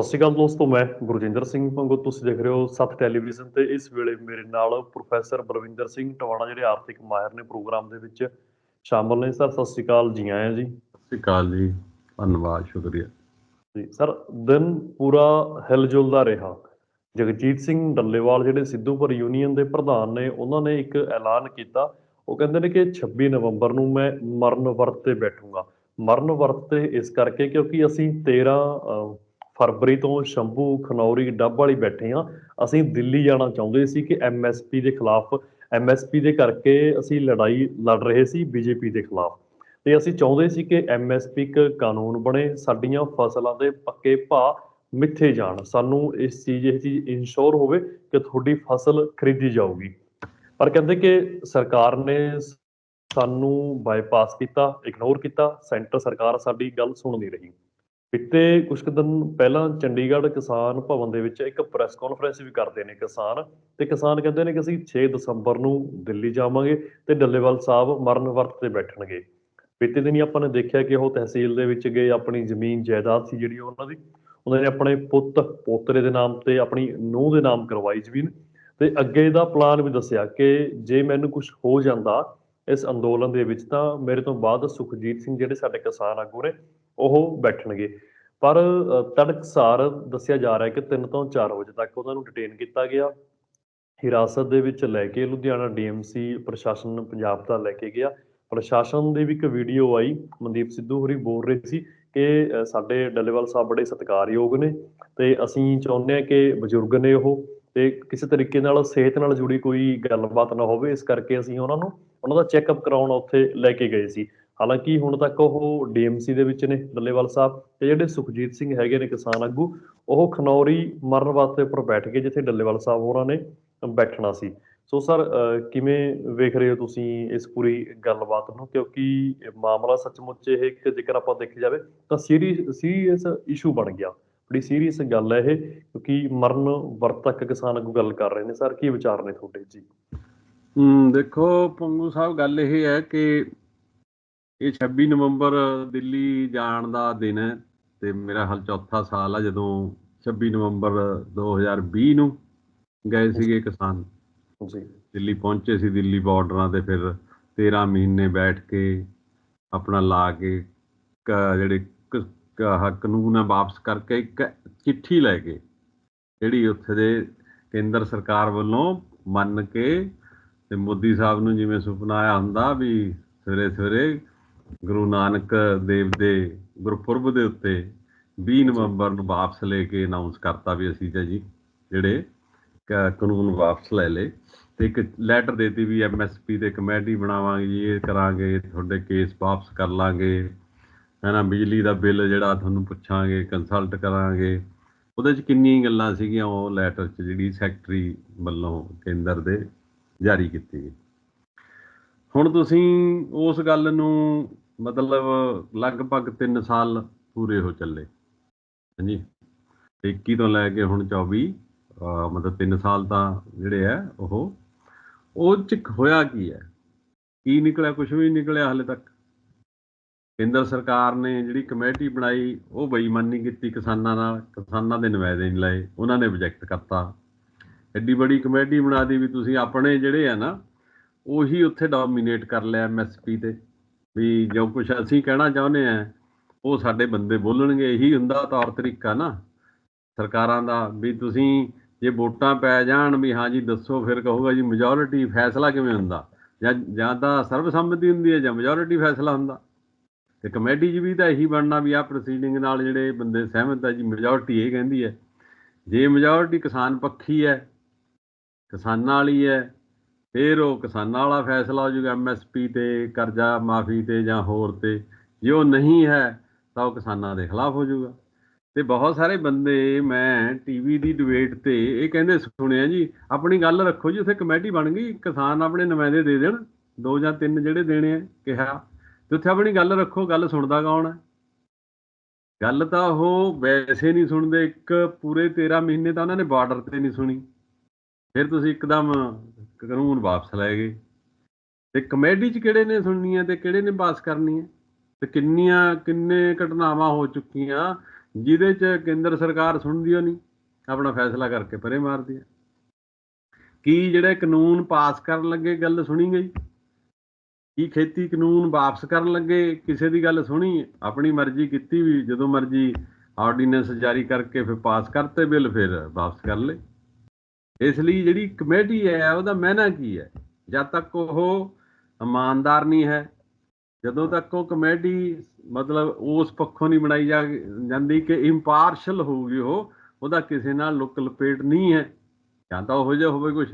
ਸਤਿ ਸ਼੍ਰੀ ਅਕਾਲ ਦੋਸਤੋ ਮੈਂ ਗੁਰਜਿੰਦਰ ਸਿੰਘ ਪੰਗੋ ਤੁਸੀਂ ਦੇਖ ਰਹੇ ਹੋ ਸੱਤ ਟੈਲੀਵਿਜ਼ਨ ਤੇ ਇਸ ਵੇਲੇ ਮੇਰੇ ਨਾਲ ਪ੍ਰੋਫੈਸਰ ਬਲਵਿੰਦਰ ਸਿੰਘ ਟਵਾਣਾ ਜਿਹੜੇ ਆਰਥਿਕ ਮਾਹਿਰ ਨੇ ਪ੍ਰੋਗਰਾਮ ਦੇ ਵਿੱਚ ਸ਼ਾਮਲ ਨੇ। ਸਰ ਸਤਿ ਸ਼੍ਰੀ ਅਕਾਲ ਜੀ ਆਇਆਂ ਜੀ। ਸਤਿ ਸ਼੍ਰੀ ਅਕਾਲ ਜੀ ਧੰਨਵਾਦ ਸ਼ੁਕਰੀਆ। ਜੀ ਸਰ ਦਿਨ ਪੂਰਾ ਹਿਲਜੁਲਦਾ ਰਿਹਾ। ਜਗਜੀਤ ਸਿੰਘ ਡੱਲੇਵਾਲ ਜਿਹੜੇ ਸਿੱਧੂਪੁਰ ਯੂਨੀਅਨ ਦੇ ਪ੍ਰਧਾਨ ਨੇ ਉਹਨਾਂ ਨੇ ਇੱਕ ਐਲਾਨ ਕੀਤਾ। ਉਹ ਕਹਿੰਦੇ ਨੇ ਕਿ 26 ਨਵੰਬਰ ਨੂੰ ਮੈਂ ਮਰਨ ਵਰਤ ਤੇ ਬੈਠੂੰਗਾ। ਮਰਨ ਵਰਤ ਤੇ ਇਸ ਕਰਕੇ ਕਿਉਂਕਿ ਅਸੀਂ 13 ਅਹ, ਫਰਵਰੀ ਤੋਂ ਸ਼ੰਭੂ, ਖਨੌਰੀ, ਡੱਬ ਵਾਲੀ ਬੈਠੇ ਹਾਂ। ਅਸੀਂ ਦਿੱਲੀ ਜਾਣਾ ਚਾਹੁੰਦੇ ਸੀ ਕਿ ਐਮਐਸਪੀ ਦੇ ਖਿਲਾਫ ਐਮਐਸਪੀ ਦੇ ਕਰਕੇ ਅਸੀਂ ਲੜਾਈ ਲੜ ਰਹੇ ਸੀ ਬੀਜੇਪੀ ਦੇ ਖਿਲਾਫ। ਤੇ ਅਸੀਂ ਚਾਹੁੰਦੇ ਸੀ ਕਿ ਐਮਐਸਪੀ ਇੱਕ ਕਾਨੂੰਨ ਬਣੇ, ਸਾਡੀਆਂ ਫਸਲਾਂ ਦੇ ਪੱਕੇ ਭਾਅ ਮਿੱਥੇ ਜਾਣ। ਸਾਨੂੰ ਇਸ ਚੀਜ਼, ਇਹ ਚੀਜ਼ ਇਨਸ਼ੋਰ ਹੋਵੇ ਕਿ ਤੁਹਾਡੀ ਫਸਲ ਖਰੀਦੀ ਜਾਊਗੀ। ਪਰ ਕਹਿੰਦੇ ਕਿ ਸਰਕਾਰ ਨੇ ਸਾਨੂੰ ਬਾਈਪਾਸ ਕੀਤਾ ਇਗਨੋਰ ਕੀਤਾ। ਸੈਂਟਰ ਸਰਕਾਰ ਸਾਡੀ ਗੱਲ ਸੁਣ ਨਹੀਂ ਰਹੀ। ਪਿੱਤੇ ਕੁਝ ਕੁ ਦਿਨ ਪਹਿਲਾਂ ਚੰਡੀਗੜ੍ਹ ਕਿਸਾਨ ਭਵਨ ਦੇ ਵਿੱਚ ਇੱਕ ਪ੍ਰੈਸ ਕਾਨਫਰੰਸ ਵੀ ਕਰਦੇ ਨੇ ਕਿਸਾਨ, ਤੇ ਕਿਸਾਨ ਕਹਿੰਦੇ ਨੇ ਕਿ ਅਸੀਂ 6 ਦਸੰਬਰ ਨੂੰ ਦਿੱਲੀ ਜਾਵਾਂਗੇ ਤੇ ਡੱਲੇਵਾਲ ਸਾਹਿਬ ਮਰਨ ਵਰਤ ਤੇ ਬੈਠਣਗੇ। ਬੀਤੇ ਹੀ ਆਪਾਂ ਨੇ ਦੇਖਿਆ ਕਿ ਉਹ ਤਹਿਸੀਲ ਦੇ ਵਿੱਚ ਗਏ, ਆਪਣੀ ਜ਼ਮੀਨ ਜਾਇਦਾਦ ਸੀ ਜਿਹੜੀ ਉਹਨਾਂ ਦੀ, ਉਹਨਾਂ ਨੇ ਆਪਣੇ ਪੁੱਤ, ਪੋਤਰੇ ਦੇ ਨਾਮ ਤੇ ਆਪਣੀ ਨੂੰਹ ਦੇ ਨਾਮ ਕਰਵਾਈ ਜ਼ਮੀਨ, ਤੇ ਅੱਗੇ ਦਾ ਪਲਾਨ ਵੀ ਦੱਸਿਆ ਕਿ ਜੇ ਮੈਨੂੰ ਕੁਝ ਹੋ ਜਾਂਦਾ ਇਸ ਅੰਦੋਲਨ ਦੇ ਵਿੱਚ ਤਾਂ ਮੇਰੇ ਤੋਂ ਬਾਅਦ ਸੁਖਜੀਤ ਸਿੰਘ ਜਿਹੜੇ ਸਾਡੇ ਕਿਸਾਨ ਆਗੂ ਨੇ ਉਹ ਬੈਠਣਗੇ। ਪਰ ਅ, ਤੜਕਸਾਰ ਦੱਸਿਆ ਜਾ ਰਿਹਾ ਕਿ 3 ਤੋਂ 4 ਵਜੇ ਤੱਕ ਉਹਨਾਂ ਨੂੰ ਡਿਟੇਨ ਕੀਤਾ ਗਿਆ। ਹਿਰਾਸਤ ਦੇ ਵਿੱਚ ਲੈ ਕੇ ਲੁਧਿਆਣਾ ਡੀਐਮਸੀ ਪ੍ਰਸ਼ਾਸਨ ਪੰਜਾਬ ਦਾ ਲੈ ਕੇ ਗਿਆ। ਪ੍ਰਸ਼ਾਸਨ ਦੀ ਵੀ ਇੱਕ ਵੀਡੀਓ ਆਈ ਮਨਦੀਪ ਸਿੱਧੂ ਹੋਰੀ ਬੋਲ ਰਹੇ ਸੀ ਕਿ ਸਾਡੇ ਡੱਲੇਵਾਲ ਸਾਹਿਬ ਬੜੇ ਸਤਿਕਾਰਯੋਗ ਨੇ ਤੇ ਅਸੀਂ ਚਾਹੁੰਦੇ ਹਾਂ ਕਿ ਬਜ਼ੁਰਗ ਨੇ ਉਹ ਤੇ ਕਿਸੇ ਤਰੀਕੇ ਨਾਲ ਸਿਹਤ ਨਾਲ ਜੁੜੀ ਕੋਈ ਗੱਲਬਾਤ ਨਾ ਹੋਵੇ। ਇਸ ਕਰਕੇ ਅਸੀਂ ਉਹਨਾਂ ਨੂੰ ਉਹਨਾਂ ਦਾ ਚੈੱਕਅਪ ਕਰਾਉਣ ਉੱਥੇ ਲੈ ਕੇ ਗਏ ਸੀ। ਹਾਲਾਂਕਿ ਹੁਣ ਤੱਕ ਉਹ ਡੀਐਮਸੀ ਦੇ ਵਿੱਚ ਨੇ, ਡੱਲੇਵਾਲ ਸਾਹਿਬ ਤੇ ਜਿਹੜੇ ਸੁਖਜੀਤ ਸਿੰਘ ਹੈਗੇ ਨੇ ਕਿਸਾਨ ਆਗੂ, ਉਹ ਖਨੌਰੀ ਮਰਨ ਵਾਸਤੇ ਉੱਪਰ ਬੈਠ ਕੇ ਜਿੱਥੇ ਡੱਲੇਵਾਲ ਸਾਹਿਬ ਹੋਰਾਂ ਨੇ ਬੈਠਣਾ ਸੀ। ਸੋ ਸਰ ਕਿਵੇਂ ਵੇਖ ਰਹੇ ਹੋ ਤੁਸੀਂ ਇਸ ਪੂਰੀ ਗੱਲਬਾਤ ਨੂੰ? ਕਿਉਂਕਿ ਮਾਮਲਾ ਸੱਚਮੁੱਚ ਇਹ ਕਿ ਜੇਕਰ ਆਪਾਂ ਦੇਖਿਆ ਜਾਵੇ ਤਾਂ ਸੀਰੀਅਸ ਸੀਰੀਅਸ ਇਸ਼ੂ ਬਣ ਗਿਆ। ਬੜੀ ਸੀਰੀਅਸ ਗੱਲ ਹੈ ਇਹ, ਕਿਉਂਕਿ ਮਰਨ ਵਰਤਕ ਕਿਸਾਨ ਆਗੂ ਗੱਲ ਕਰ ਰਹੇ ਨੇ। ਸਰ, ਕੀ ਵਿਚਾਰ ਨੇ ਤੁਹਾਡੇ? ਜੀ। ਦੇਖੋ, ਪੰਗੂ ਸਾਹਿਬ, ਗੱਲ ਇਹ ਹੈ ਕਿ ਇਹ 26 ਨਵੰਬਰ ਦਿੱਲੀ ਜਾਣ ਦਾ ਦਿਨ ਹੈ ਤੇ ਮੇਰਾ ਹਾਲ ਚੌਥਾ ਸਾਲ ਆ ਜਦੋਂ 26 ਨਵੰਬਰ 2020 ਨੂੰ ਗਏ ਸੀਗੇ ਕਿਸਾਨ। ਜੀ। ਦਿੱਲੀ ਪਹੁੰਚੇ ਸੀ ਦਿੱਲੀ ਬਾਰਡਰਾਂ ਤੇ ਫਿਰ 13 ਮਹੀਨੇ ਬੈਠ ਕੇ ਆਪਣਾ ਲਾ ਕੇ ਜਿਹੜੇ ਕਾਨੂੰਨ ਆ ਵਾਪਸ ਕਰਕੇ ਇੱਕ ਚਿੱਠੀ ਲੈ ਕੇ ਜਿਹੜੀ ਉੱਥੇ ਦੇ ਕੇਂਦਰ ਸਰਕਾਰ ਵੱਲੋਂ ਮੰਨ ਕੇ ਤੇ ਮੋਦੀ ਸਾਹਿਬ ਨੂੰ ਜਿਵੇਂ ਸੁਪਨਾ ਆਇਆ ਹੁੰਦਾ ਵੀ ਸਵੇਰੇ ਸਵੇਰੇ ਗੁਰੂ ਨਾਨਕ ਦੇਵ ਦੇ ਗੁਰਪੁਰਬ ਦੇ ਉੱਤੇ 20 ਨਵੰਬਰ ਨੂੰ ਵਾਪਸ ਲੈ ਕੇ ਅਨਾਉਂਸ ਕਰਤਾ ਵੀ ਅਸੀਂ ਜੀ ਜਿਹੜੇ ਕਾਨੂੰਨ ਵਾਪਸ ਲੈ ਲਏ। ਤੇ ਇੱਕ ਲੈਟਰ ਦੇਤੀ ਵੀ ਐਮਐਸਪੀ ਤੇ ਕਮੇਟੀ ਬਣਾਵਾਂਗੇ ਜੀ ਇਹ ਕਰਾਂਗੇ ਤੁਹਾਡੇ ਕੇਸ ਵਾਪਸ ਕਰ ਲਾਂਗੇ। ਹੈ ਨਾ ਬਿਜਲੀ ਦਾ ਬਿੱਲ ਜਿਹੜਾ ਤੁਹਾਨੂੰ ਪੁੱਛਾਂਗੇ ਕੰਸਲਟ ਕਰਾਂਗੇ। ਉਹਦੇ ਚ ਕਿੰਨੀਆਂ ਗੱਲਾਂ ਸੀਗੀਆਂ ਉਹ ਲੈਟਰ ਚ ਜਿਹੜੀ ਸੈਕਟਰੀ ਵੱਲੋਂ ਕੇਂਦਰ ਦੇ ਜਾਰੀ ਕੀਤੀ ਗਈ। ਹੁਣ ਤੁਸੀਂ ਉਸ ਗੱਲ ਨੂੰ ਮਤਲਬ ਲਗਭਗ 3 ਸਾਲ ਪੂਰੇ ਹੋ ਚੱਲੇ। ਹਾਂਜੀ। 21 ਤੋਂ ਲੈ ਕੇ ਹੁਣ 24 ਮਤਲਬ 3 ਸਾਲ ਤਾਂ ਜਿਹੜੇ ਆ ਉਹ ਉਹ ਚ ਹੋਇਆ ਕੀ ਹੈ? ਕੀ ਨਿਕਲਿਆ? ਕੁਝ ਵੀ ਨਿਕਲਿਆ ਹਲੇ ਤੱਕ। ਕੇਂਦਰ ਸਰਕਾਰ ਨੇ ਜਿਹੜੀ ਕਮੇਟੀ ਬਣਾਈ, ਉਹ ਬੇਈਮਾਨੀ ਕੀਤੀ ਕਿਸਾਨਾਂ ਨਾਲ। ਕਿਸਾਨਾਂ ਦੇ ਨੁਮਾਇੰਦੇ ਨਹੀਂ ਲਏ। ਉਹਨਾਂ ਨੇ ਰਿਜੈਕਟ ਕਰਤਾ। ਐਡੀ ਬੜੀ ਕਮੇਟੀ ਬਣਾ ਦੀ ਵੀ ਤੁਸੀਂ ਆਪਣੇ ਜਿਹੜੇ ਆ ਨਾ ਉਹੀ ਉੱਥੇ ਡੋਮੀਨੇਟ ਕਰ ਲਿਆ ਐਮਐਸਪੀ ਤੇ। ਵੀ ਜੋ ਕੁਝ ਅਸੀਂ ਕਹਿਣਾ ਚਾਹੁੰਦੇ ਆ ਉਹ ਸਾਡੇ ਬੰਦੇ ਬੋਲਣਗੇ। ਇਹੀ ਹੁੰਦਾ ਤੌਰ ਤਰੀਕਾ ਨਾ। ਸਰਕਾਰਾਂ ਦਾ ਵੀ ਤੁਸੀਂ ਜੇ ਵੋਟਾਂ ਪੈ ਜਾਣ ਵੀ ਹਾਂ ਜੀ ਦੱਸੋ ਫਿਰ ਕਹੂਗਾ ਜੀ ਮੈਜੋਰਿਟੀ ਫੈਸਲਾ ਕਿਵੇਂ ਹੁੰਦਾ? ਜਾਂ ਜਾਂ ਤਾਂ ਸਰਬਸੰਮਤੀ ਹੁੰਦੀ ਹੈ ਜਾਂ ਮੈਜੋਰਿਟੀ ਫੈਸਲਾ ਹੁੰਦਾ। ਤੇ ਕਮੇਟੀ 'ਚ ਵੀ ਤਾਂ ਇਹੀ ਬਣਨਾ ਵੀ ਆਹ ਪ੍ਰੋਸੀਡਿੰਗ ਨਾਲ ਜਿਹੜੇ ਬੰਦੇ ਸਹਿਮਤ ਆ ਜੀ ਮੈਜੋਰਿਟੀ ਇਹ ਕਹਿੰਦੀ ਹੈ। ਜੇ ਮੈਜੋਰਿਟੀ ਕਿਸਾਨ ਪੱਖੀ ਹੈ, ਕਿਸਾਨਾਂ ਵਾਲੀ ਹੈ ਫਿਰ ਉਹ ਕਿਸਾਨਾਂ ਵਾਲਾ ਫੈਸਲਾ ਹੋ ਜਾਊਗਾ ਐਮਐਸਪੀ ਤੇ, ਕਰਜ਼ਾ ਮਾਫੀ ਤੇ ਜਾਂ ਹੋਰ ਤੇ। ਜੇ ਉਹ ਨਹੀਂ ਹੈ, ਤਾਂ ਉਹ ਕਿਸਾਨਾਂ ਦੇ ਖਿਲਾਫ ਹੋ ਜਾਊਗਾ। ਤੇ ਬਹੁਤ ਸਾਰੇ ਬੰਦੇ ਮੈਂ ਟੀਵੀ ਦੀ ਡਿਬੇਟ ਤੇ ਇਹ ਕਹਿੰਦੇ ਸੁਣਿਆ ਜੀ, ਆਪਣੀ ਗੱਲ ਰੱਖੋ ਜੀ, ਉੱਥੇ ਕਮੇਟੀ ਬਣ ਗਈ, ਕਿਸਾਨ ਆਪਣੇ ਨੁਮਾਇੰਦੇ ਦੇ ਦੇਣ, ਦੋ ਜਾਂ ਤਿੰਨ ਜਿਹੜੇ ਦੇਣੇ ਆ, ਕਿਹਾ। ਤੇ ਉੱਥੇ ਆਪਣੀ ਗੱਲ ਰੱਖੋ, ਗੱਲ ਸੁਣਦਾ ਕੌਣ ਹੈ? ਗੱਲ ਤਾਂ ਉਹ ਵੈਸੇ ਨਹੀਂ ਸੁਣਦੇ, ਇੱਕ ਪੂਰੇ 13 ਮਹੀਨੇ ਤਾਂ ਉਹਨਾਂ ਨੇ ਬਾਰਡਰ ਤੇ ਨਹੀਂ ਸੁਣੀ। ਫਿਰ ਤੁਸੀਂ ਇੱਕਦਮ ਕਾਨੂੰਨ ਵਾਪਸ ਲਏ ਗਏ। ਤੇ ਕਮੇਡੀ 'ਚ ਕਿਹੜੇ ਨੇ ਸੁਣਨੀ ਹੈ ਤੇ ਕਿਹੜੇ ਨੇ ਪਾਸ ਕਰਨੀ ਹੈ ਤੇ ਕਿੰਨੀਆਂ, ਕਿੰਨੇ ਘਟਨਾਵਾਂ ਹੋ ਚੁੱਕੀਆਂ ਜਿਹਦੇ ਚ ਕੇਂਦਰ ਸਰਕਾਰ ਸੁਣਦੀ ਓ ਨਹੀਂ, ਆਪਣਾ ਫੈਸਲਾ ਕਰਕੇ ਪਰੇ ਮਾਰਦੀ ਹੈ। ਕੀ ਜਿਹੜੇ ਕਾਨੂੰਨ ਪਾਸ ਕਰਨ ਲੱਗੇ ਗੱਲ ਸੁਣੀ ਗਈ? ਕੀ ਖੇਤੀ ਕਾਨੂੰਨ ਵਾਪਸ ਕਰਨ ਲੱਗੇ? ਕਿਸੇ ਦੀ ਗੱਲ ਸੁਣੀ? ਆਪਣੀ ਮਰਜ਼ੀ ਕੀਤੀ ਵੀ ਜਦੋਂ ਮਰਜ਼ੀ ਆਰਡੀਨੈਂਸ ਜਾਰੀ ਕਰਕੇ ਫਿਰ ਪਾਸ ਕਰਤੇ ਬਿੱਲ ਫਿਰ ਵਾਪਸ ਕਰ ਲਏ। ਇਸ ਲਈ ਜਿਹੜੀ ਕਮੇਟੀ ਹੈ, ਉਹਦਾ ਮਹਿਨਾ ਕੀ ਹੈ? ਜਦ ਤੱਕ ਉਹ ਇਮਾਨਦਾਰ ਨਹੀਂ ਹੈ, ਜਦੋਂ ਤੱਕ ਉਹ ਕਮੇਟੀ ਮਤਲਬ ਉਸ ਪੱਖੋਂ ਨਹੀਂ ਬਣਾਈ ਜਾ ਜਾਂਦੀ ਕਿ ਇੰਪਾਰਸ਼ਲ ਹੋਊਗੀ ਉਹ, ਉਹਦਾ ਕਿਸੇ ਨਾਲ ਲੁੱਕ ਲਪੇਟ ਨਹੀਂ ਹੈ। ਜਾਂ ਤਾਂ ਉਹ ਜਿਹਾ ਹੋਵੇ ਕੁਝ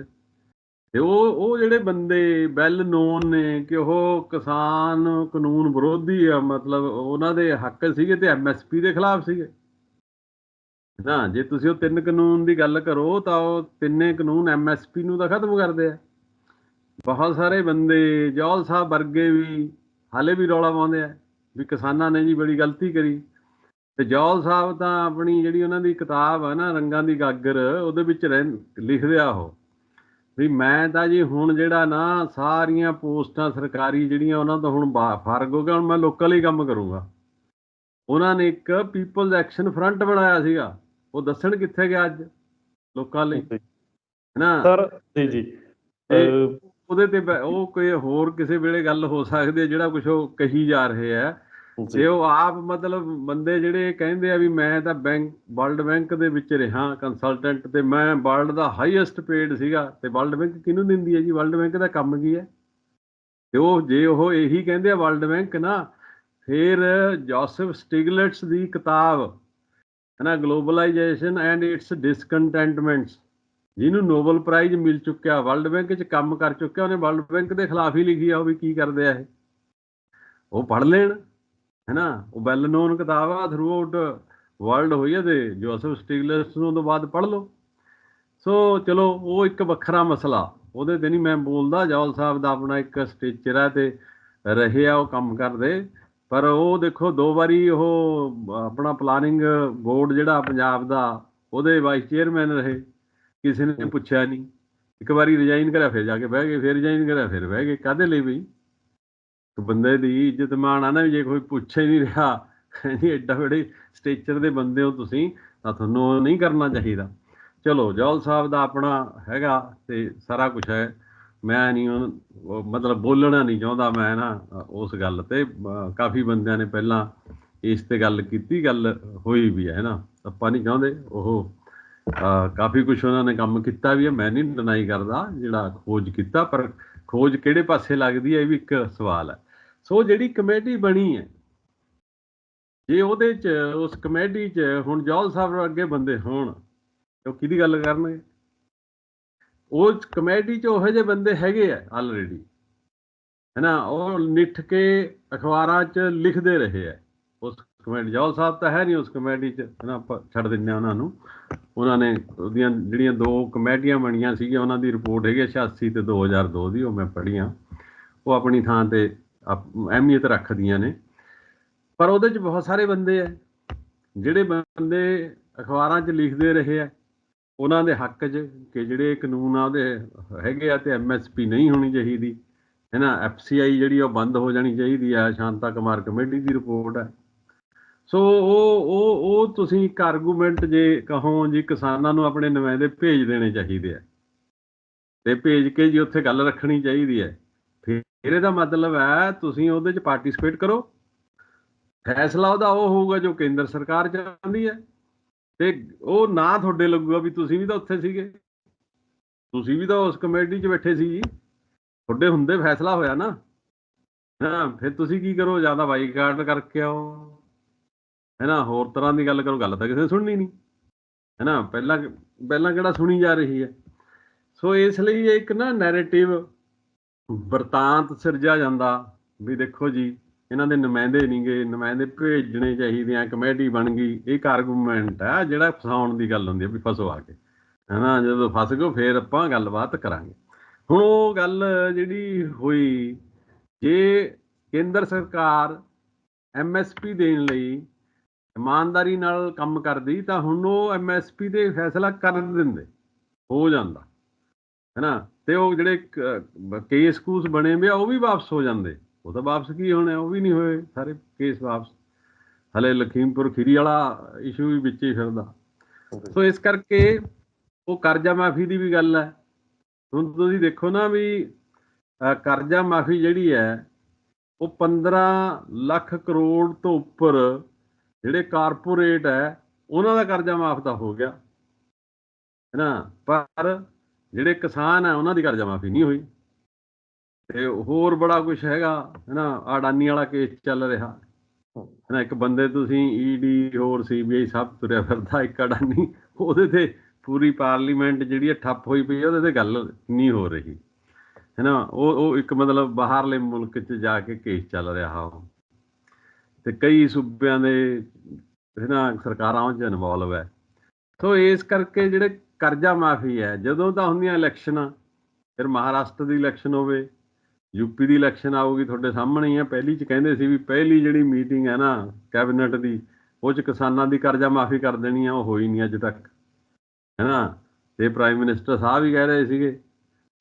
ਤੇ ਉਹ ਉਹ ਜਿਹੜੇ ਬੰਦੇ ਵੈਲ ਨੋਨ ਨੇ ਕਿ ਉਹ ਕਿਸਾਨ ਕਾਨੂੰਨ ਵਿਰੋਧੀ ਆ, ਮਤਲਬ ਉਹਨਾਂ ਦੇ ਹੱਕ ਸੀਗੇ ਤੇ ਐਮਐਸਪੀ ਦੇ ਖਿਲਾਫ ਸੀਗੇ। ਨਾ, ਜੇ ਤੁਸੀਂ ਉਹ ਤਿੰਨ ਕਾਨੂੰਨ ਦੀ ਗੱਲ ਕਰੋ, ਤਾਂ ਉਹ ਤਿੰਨੇ ਕਾਨੂੰਨ ਐਮਐਸਪੀ ਨੂੰ ਤਾਂ ਖਤਮ ਕਰਦੇ ਆ। ਬਹੁਤ ਸਾਰੇ ਬੰਦੇ ਜੌਲ ਸਾਹਿਬ ਵਰਗੇ ਵੀ, ਹਾਲੇ ਵੀ ਰੌਲਾ ਪਾਉਂਦੇ ਆ ਵੀ ਕਿਸਾਨਾਂ ਨੇ ਜੀ ਬੜੀ ਗਲਤੀ ਕਰੀ। ਤੇ ਜੌਲ ਸਾਹਿਬ ਤਾਂ ਆਪਣੀ ਜਿਹੜੀ ਉਹਨਾਂ ਦੀ ਕਿਤਾਬ ਆ ਨਾ, ਰੰਗਾਂ ਦੀ ਗਾਗਰ, ਉਹਦੇ ਵਿੱਚ ਰਹਿ- ਲਿਖਦੇ ਆ ਉਹ। ਵੀ ਮੈਂ ਤਾਂ ਜੀ ਹੁਣ ਜਿਹੜਾ ਨਾ, ਸਾਰੀਆਂ ਪੋਸਟਾਂ ਸਰਕਾਰੀ ਜਿਹੜੀਆਂ ਉਹਨਾਂ ਤੋਂ ਹੁਣ ਬਾ- ਫਰਗ ਹੋ ਗਿਆ, ਹੁਣ ਮੈਂ ਲੋਕਲ ਹੀ ਕੰਮ ਕਰੂੰਗਾ। ਉਹਨਾਂ ਨੇ ਇੱਕ ਪੀਪਲਜ਼ ਐਕਸ਼ਨ ਫਰੰਟ ਬਣਾਇਆ ਸੀਗਾ। ਉਹ ਦੱਸਣ ਕਿੱਥੇ ਗਿਆ ਅੱਜ ਲੋਕਾਂ ਲਈ? ਹੈਨਾ? ਸਰ ਜੀ ਜੀ। ਉਹਦੇ ਤੇ ਉਹ ਕੋਈ ਹੋਰ ਕਿਸੇ ਵੇਲੇ ਗੱਲ ਹੋ ਸਕਦੀ ਹੈ ਜਿਹੜਾ ਕੁਝ ਉਹ ਕਹੀ ਜਾ ਰਹੇ ਆ ਜੀ। ਉਹ ਆਪ ਮਤਲਬ ਬੰਦੇ ਜਿਹੜੇ ਕਹਿੰਦੇ ਆ ਵੀ ਮੈਂ ਤਾਂ ਬੈਂਕ ਵਰਲਡ ਬੈਂਕ ਦੇ ਵਿੱਚ ਰਿਹਾ ਕੰਸਲਟੈਂਟ ਤੇ ਮੈਂ ਵਰਲਡ ਦਾ ਹਾਈਐਸਟ ਪੇਡ ਸੀਗਾ ਤੇ ਵਰਲਡ ਬੈਂਕ ਕਿਹਨੂੰ ਦਿੰਦੀ ਹੈ ਜੀ? ਵਰਲਡ ਬੈਂਕ ਦਾ ਕੰਮ ਕੀ ਹੈ? ਤੇ ਉਹ ਜੇ ਉਹ ਇਹੀ ਕਹਿੰਦੇ ਆ ਵਰਲਡ ਬੈਂਕ ਨਾ ਫਿਰ ਜੋਸਫ ਸਟਿਗਲਟਸ ਦੀ ਕਿਤਾਬ, ਹੈ ਨਾ ਗਲੋਬਲਾਈਜੇਸ਼ਨ ਐਂਡ ਇਟਸ ਡਿਸਕੰਟੈਂਟਮੈਂਟਸ ਜਿਹਨੂੰ ਨੋਬਲ ਪ੍ਰਾਈਜ਼ ਮਿਲ ਚੁੱਕਿਆ ਵਰਲਡ ਬੈਂਕ 'ਚ ਕੰਮ ਕਰ ਚੁੱਕਿਆ, ਉਹਨੇ ਵਰਲਡ ਬੈਂਕ ਦੇ ਖਿਲਾਫ ਹੀ ਲਿਖੀ ਆ, ਉਹ ਵੀ ਕੀ ਕਰਦੇ ਆ ਇਹ? ਉਹ ਪੜ੍ਹ ਲੈਣ, ਹੈ ਨਾ, ਉਹ ਵੈਲ ਨੋਨ ਕਿਤਾਬ ਆ ਥਰੂ ਆਊਟ ਵਰਲਡ ਹੋਈ ਹੈ ਤੇ ਜੋਸਫ ਸਟਿਗਲਸ ਨੂੰ ਤੋਂ ਬਾਅਦ ਪੜ੍ਹ ਲਓ। ਸੋ ਚਲੋ, ਉਹ ਇੱਕ ਵੱਖਰਾ ਮਸਲਾ, ਉਹਦੇ ਤੇ ਨਹੀਂ ਮੈਂ ਬੋਲਦਾ ਜੌਲ ਸਾਹਿਬ ਦਾ ਆਪਣਾ ਇੱਕ ਸਟੇਚਰ ਹੈ ਤੇ ਰਹੇ ਆ, ਉਹ ਕੰਮ ਕਰਦੇ। ਪਰ ਉਹ ਦੇਖੋ ਦੋ ਵਾਰੀ ਉਹ ਆਪਣਾ ਪਲਾਨਿੰਗ ਬੋਰਡ ਜਿਹੜਾ ਪੰਜਾਬ ਦਾ, ਉਹਦੇ ਵਾਈਸ ਚੇਅਰਮੈਨ ਰਹੇ, ਕਿਸੇ ਨੇ ਪੁੱਛਿਆ ਨਹੀਂ। ਇੱਕ ਵਾਰੀ ਰਿਜ਼ਾਈਨ ਕਰਿਆ, ਫਿਰ ਜਾ ਕੇ ਬਹਿ ਗਏ, ਫਿਰ ਰਿਜ਼ਾਈਨ ਕਰਿਆ, ਫਿਰ ਬਹਿ ਗਏ। ਕਾਦੇ ਲਈ ਬਈ? ਤੇ ਬੰਦੇ ਦੀ ਇੱਜ਼ਤ ਮਾਣ ਆ ਨਾ ਵੀ ਜੇ ਕੋਈ ਪੁੱਛੇ ਨਹੀਂ ਰਿਹਾ ਜੀ ਐਡਾ ਬੜੇ ਸਟੇਚਰ ਦੇ ਬੰਦੇ ਹੋ ਤੁਸੀਂ, ਤਾਂ ਤੁਹਾਨੂੰ ਉਹ ਨਹੀਂ ਕਰਨਾ ਚਾਹੀਦਾ। ਚਲੋ ਜੌਲ ਸਾਹਿਬ ਦਾ ਆਪਣਾ ਹੈਗਾ ਤੇ ਸਾਰਾ ਕੁਝ ਹੈ। ਮੈਂ ਨਹੀਂ ਉਹ ਮਤਲਬ ਬੋਲਣਾ ਨਹੀਂ ਚਾਹੁੰਦਾ ਮੈਂ ਨਾ, ਉਸ ਗੱਲ ਤੇ ਕਾਫੀ ਬੰਦਿਆਂ ਨੇ ਪਹਿਲਾਂ ਇਸ ਤੇ ਗੱਲ ਕੀਤੀ, ਗੱਲ ਹੋਈ ਵੀ ਹੈ ਨਾ, ਆਪਾਂ ਨਹੀਂ ਚਾਹੁੰਦੇ, ਉਹ ਕਾਫੀ ਕੁਝ ਉਹਨਾਂ ਨੇ ਕੰਮ ਕੀਤਾ ਵੀ ਹੈ, ਮੈਂ ਨਹੀਂ ਡਿਨਾਈ ਕਰਦਾ ਜਿਹੜਾ ਖੋਜ ਕੀਤਾ, ਪਰ ਖੋਜ ਕਿਹੜੇ ਪਾਸੇ ਲੱਗਦੀ ਹੈ ਇਹ ਵੀ ਇੱਕ ਸਵਾਲ ਹੈ। ਸੋ ਜਿਹੜੀ ਕਮੇਟੀ ਬਣੀ ਹੈ, ਜੇ ਉਹਦੇ ਚ, ਉਸ ਕਮੇਟੀ ਚ ਹੁਣ ਜੌਲ ਸਾਹਿਬ ਅੱਗੇ ਬੰਦੇ ਹੋਣ, ਤਾਂ ਉਹ ਕਿਹਦੀ ਗੱਲ ਕਰਨਗੇ? ਉਹ ਕਮੇਟੀ ਚ ਉਹੋ ਜਿਹੇ ਬੰਦੇ ਹੈਗੇ ਆ ਆਲਰੇਡੀ ਹੈਨਾ ਉਹ ਨਿੱਠ ਕੇ ਅਖਬਾਰਾਂ ਚ ਲਿਖਦੇ ਰਹੇ ਆ। ਉਸ ਕਮੇਟੀ ਜੌਲ ਸਾਹਿਬ ਤਾਂ ਹੈ ਨਹੀਂ ਉਸ ਕਮੇਟੀ ਚ ਹੈਨਾ ਆਪਾਂ ਛੱਡ ਦਿੰਦੇ ਹਾਂ ਉਹਨਾਂ ਨੂੰ। ਉਹਨਾਂ ਨੇ ਉਹਦੀਆਂ ਜਿਹੜੀਆਂ ਦੋ ਕਮੇਟੀਆਂ ਬਣੀਆਂ ਸੀਗੀਆਂ, ਉਹਨਾਂ ਦੀ ਰਿਪੋਰਟ ਹੈਗੀ ਆ 86 ਤੇ 2002 ਦੀ ਉਹ ਮੈਂ ਪੜ੍ਹੀਆਂ ਉਹ ਆਪਣੀ ਥਾਂ ਤੇ ਅਪ- ਅਹਿਮੀਅਤ ਰੱਖਦੀਆਂ ਨੇ। ਪਰ ਉਹਦੇ ਚ ਬਹੁਤ ਸਾਰੇ ਬੰਦੇ ਆ, ਜਿਹੜੇ ਬੰਦੇ ਅਖਬਾਰਾਂ 'ਚ ਲਿਖਦੇ ਰਹੇ ਆ। ਉਹਨਾਂ ਦੇ ਹੱਕ 'ਚ ਕਿ ਜਿਹੜੇ ਕਾਨੂੰਨ ਆ ਉਹਦੇ ਹੈਗੇ ਆ ਤੇ ਐਮਐਸਪੀ ਨਹੀਂ ਹੋਣੀ ਚਾਹੀਦੀ, ਹੈ ਨਾ? ਐਫਸੀਆਈ ਜਿਹੜੀ ਉਹ ਬੰਦ ਹੋ ਜਾਣੀ ਚਾਹੀਦੀ ਆ, ਸ਼ਾਂਤਾ ਕੁਮਾਰ ਕਮੇਟੀ ਦੀ ਰਿਪੋਰਟ ਹੈ ਸੋ ਉਹ ਉਹ ਉਹ ਤੁਸੀਂ ਇੱਕ ਆਰਗੂਮੈਂਟ ਜੇ ਕਹੋ ਜੀ ਕਿਸਾਨਾਂ ਨੂੰ ਆਪਣੇ ਨੁਮਾਇੰਦੇ ਭੇਜ ਦੇਣੇ ਚਾਹੀਦੇ ਆ। ਤੇ ਭੇਜ ਕੇ ਜੀ ਉੱਥੇ ਗੱਲ ਰੱਖਣੀ ਚਾਹੀਦੀ ਹੈ ਫਿਰ ਇਹਦਾ ਮਤਲਬ ਹੈ ਤੁਸੀਂ ਉਹਦੇ 'ਚ ਪਾਰਟਿਸਿਪੇਟ ਕਰੋ। ਫੈਸਲਾ ਉਹਦਾ ਉਹ ਹੋਊਗਾ ਜੋ ਕੇਂਦਰ ਸਰਕਾਰ ਚਾਹੁੰਦੀ ਹੈ ਤੇ ਉਹ ਨਾ ਤੁਹਾਡੇ ਲੱਗੂਗਾ ਵੀ ਤੁਸੀਂ ਵੀ ਤਾਂ ਉੱਥੇ ਸੀਗੇ। ਤੁਸੀਂ ਵੀ ਤਾਂ ਉਸ ਕਮੇਟੀ 'ਚ ਬੈਠੇ ਸੀ ਜੀ। ਤੁਹਾਡੇ ਹੁੰਦੇ ਫੈਸਲਾ ਹੋਇਆ ਨਾ। ਹਾਂ, ਫਿਰ ਤੁਸੀਂ ਕੀ ਕਰੋ ਜ਼ਿਆਦਾ ਬਾਈਕਾਟ ਕਰਕੇ ਆਓ। ਹੈਨਾ, ਹੋਰ ਤਰ੍ਹਾਂ ਦੀ ਗੱਲ ਕਰੋ, ਗੱਲ ਤਾਂ ਕਿਸੇ ਨੇ ਸੁਣਨੀ ਨਹੀਂ। ਹੈਨਾ, ਪਹਿਲਾਂ ਪਹਿਲਾਂ ਕਿਹੜਾ ਸੁਣੀ ਜਾ ਰਹੀ ਹੈ। ਸੋ ਇਸ ਲਈ ਇੱਕ ਨਾ ਨੈਰੇਟਿਵ ਵਰਤਾਂਤ ਸਿਰਜਿਆ ਜਾਂਦਾ ਵੀ ਦੇਖੋ ਜੀ ਇਹਨਾਂ ਦੇ ਨੁਮਾਇੰਦੇ ਨਹੀਂ ਗਏ ਨੁਮਾਇੰਦੇ ਭੇਜਣੇ ਚਾਹੀਦੇ ਆ, ਕਮੇਟੀ ਬਣ ਗਈ। ਇੱਕ ਆਰਗੂਮੈਂਟ ਆ, ਜਿਹੜਾ ਫਸਾਉਣ ਦੀ ਗੱਲ ਹੁੰਦੀ ਹੈ ਵੀ ਫਸੋ ਆ ਕੇ। ਹਨਾ, ਜਦੋਂ ਫਸ ਗਏ, ਫਿਰ ਆਪਾਂ ਗੱਲਬਾਤ ਕਰਾਂਗੇ। ਹੁਣ ਉਹ ਗੱਲ ਜਿਹੜੀ ਹੋਈ, ਜੇ ਕੇਂਦਰ ਸਰਕਾਰ ਐਮਐਸਪੀ ਦੇਣ ਲਈ ਇਮਾਨਦਾਰੀ ਨਾਲ ਕੰਮ ਕਰਦੀ, ਤਾਂ ਹੁਣ ਉਹ ਐਮਐਸਪੀ ਤੇ ਫੈਸਲਾ ਕਰ ਦਿੰਦੇ। ਹੋ ਜਾਂਦਾ। ਹੈਨਾ, ਤੇ ਉਹ ਜਿਹੜੇ ਕੇਸ ਕੂਸ ਬਣੇ ਵੇ ਆ, ਉਹ ਵੀ ਵਾਪਸ ਹੋ ਜਾਂਦੇ। ਉਹ ਤਾਂ ਵਾਪਸ ਕੀ ਹੋਣੇ ਉਹ ਵੀ ਨਹੀਂ ਹੋਏ ਸਾਰੇ ਕੇਸ ਵਾਪਸ। ਹਲੇ ਲਖੀਮਪੁਰ ਖੀਰੀ ਵਾਲਾ ਇਸ਼ੂ ਵੀ ਵਿੱਚ ਹੀ ਫਿਰਦਾ। ਸੋ ਇਸ ਕਰਕੇ ਉਹ ਕਰਜ਼ਾ ਮਾਫੀ ਦੀ ਵੀ ਗੱਲ ਹੈ। ਹੁਣ ਤੁਸੀਂ ਦੇਖੋ ਨਾ ਵੀ ਕਰਜ਼ਾ ਮਾਫੀ ਜਿਹੜੀ ਹੈ ਉਹ 15 ਲੱਖ ਕਰੋੜ ਤੋਂ ਉੱਪਰ ਜਿਹੜੇ ਕਾਰਪੋਰੇਟ ਹੈ ਉਹਨਾਂ ਦਾ ਕਰਜ਼ਾ ਮਾਫ ਤਾਂ ਹੋ ਗਿਆ। ਹੈ ਨਾ ਪਰ ਜਿਹੜੇ ਕਿਸਾਨ ਹੈ ਉਹਨਾਂ ਦੀ ਕਰਜ਼ਾ ਮਾਫੀ ਨਹੀਂ ਹੋਈ। ਤੇ ਹੋਰ ਬੜਾ ਕੁਝ ਹੈਗਾ ਹੈ ਨਾ ਅਡਾਨੀ ਵਾਲਾ ਕੇਸ ਚੱਲ ਰਿਹਾ। ਹੈ ਨਾ ਇੱਕ ਬੰਦੇ ਤੁਸੀਂ ਈਡੀ ਹੋਰ ਸੀਬੀਆਈ ਸਭ ਤੁਰਿਆ ਫਿਰਦਾ, ਇੱਕ ਅਡਾਨੀ, ਉਹਦੇ ਤੇ ਪੂਰੀ ਪਾਰਲੀਮੈਂਟ ਜਿਹੜੀ ਹੈ ਠੱਪ ਹੋਈ ਪਈ ਉਹਦੇ ਤੇ ਗੱਲ ਨਹੀਂ ਹੋ ਰਹੀ। ਹੈ ਨਾ ਉਹ ਉਹ ਇੱਕ ਮਤਲਬ ਬਾਹਰਲੇ ਮੁਲਕ 'ਚ ਜਾ ਕੇ ਕੇਸ ਚੱਲ ਰਿਹਾ ਉਹ। ਤੇ ਕਈ ਸੂਬਿਆਂ ਦੇ ਹੈ ਨਾ ਸਰਕਾਰਾਂ ਉਹ 'ਚ ਇਨਵੋਲਵ ਹੈ ਸੋ ਇਸ ਕਰਕੇ ਜਿਹੜੇ ਕਰਜ਼ਾ ਮਾਫੀ ਹੈ ਜਦੋਂ ਤਾਂ ਹੁੰਦੀਆਂ ਇਲੈਕਸ਼ਨਾਂ, ਫਿਰ ਮਹਾਰਾਸ਼ਟਰ ਦੀ ਇਲੈਕਸ਼ਨ ਹੋਵੇ ਯੂਪੀ ਦੀ ਇਲੈਕਸ਼ਨ ਆਊਗੀ ਤੁਹਾਡੇ ਸਾਹਮਣੇ ਹੀ ਆ। ਪਹਿਲੀ ਚ ਕਹਿੰਦੇ ਸੀ ਵੀ ਪਹਿਲੀ ਜਿਹੜੀ ਮੀਟਿੰਗ ਹੈ ਨਾ ਕੈਬਨਿਟ ਦੀ, ਉਹ ਚ ਕਿਸਾਨਾਂ ਦੀ ਕਰਜ਼ਾ ਮਾਫੀ ਕਰ ਦੇਣੀ ਆ, ਉਹ ਹੋਈ ਨਹੀਂ ਅੱਜ ਤੱਕ। ਹੈ ਨਾ ਤੇ ਪ੍ਰਾਈਮ ਮਿਨਿਸਟਰ ਸਾਹਿਬ ਵੀ ਕਹਿ ਰਹੇ ਸੀਗੇ।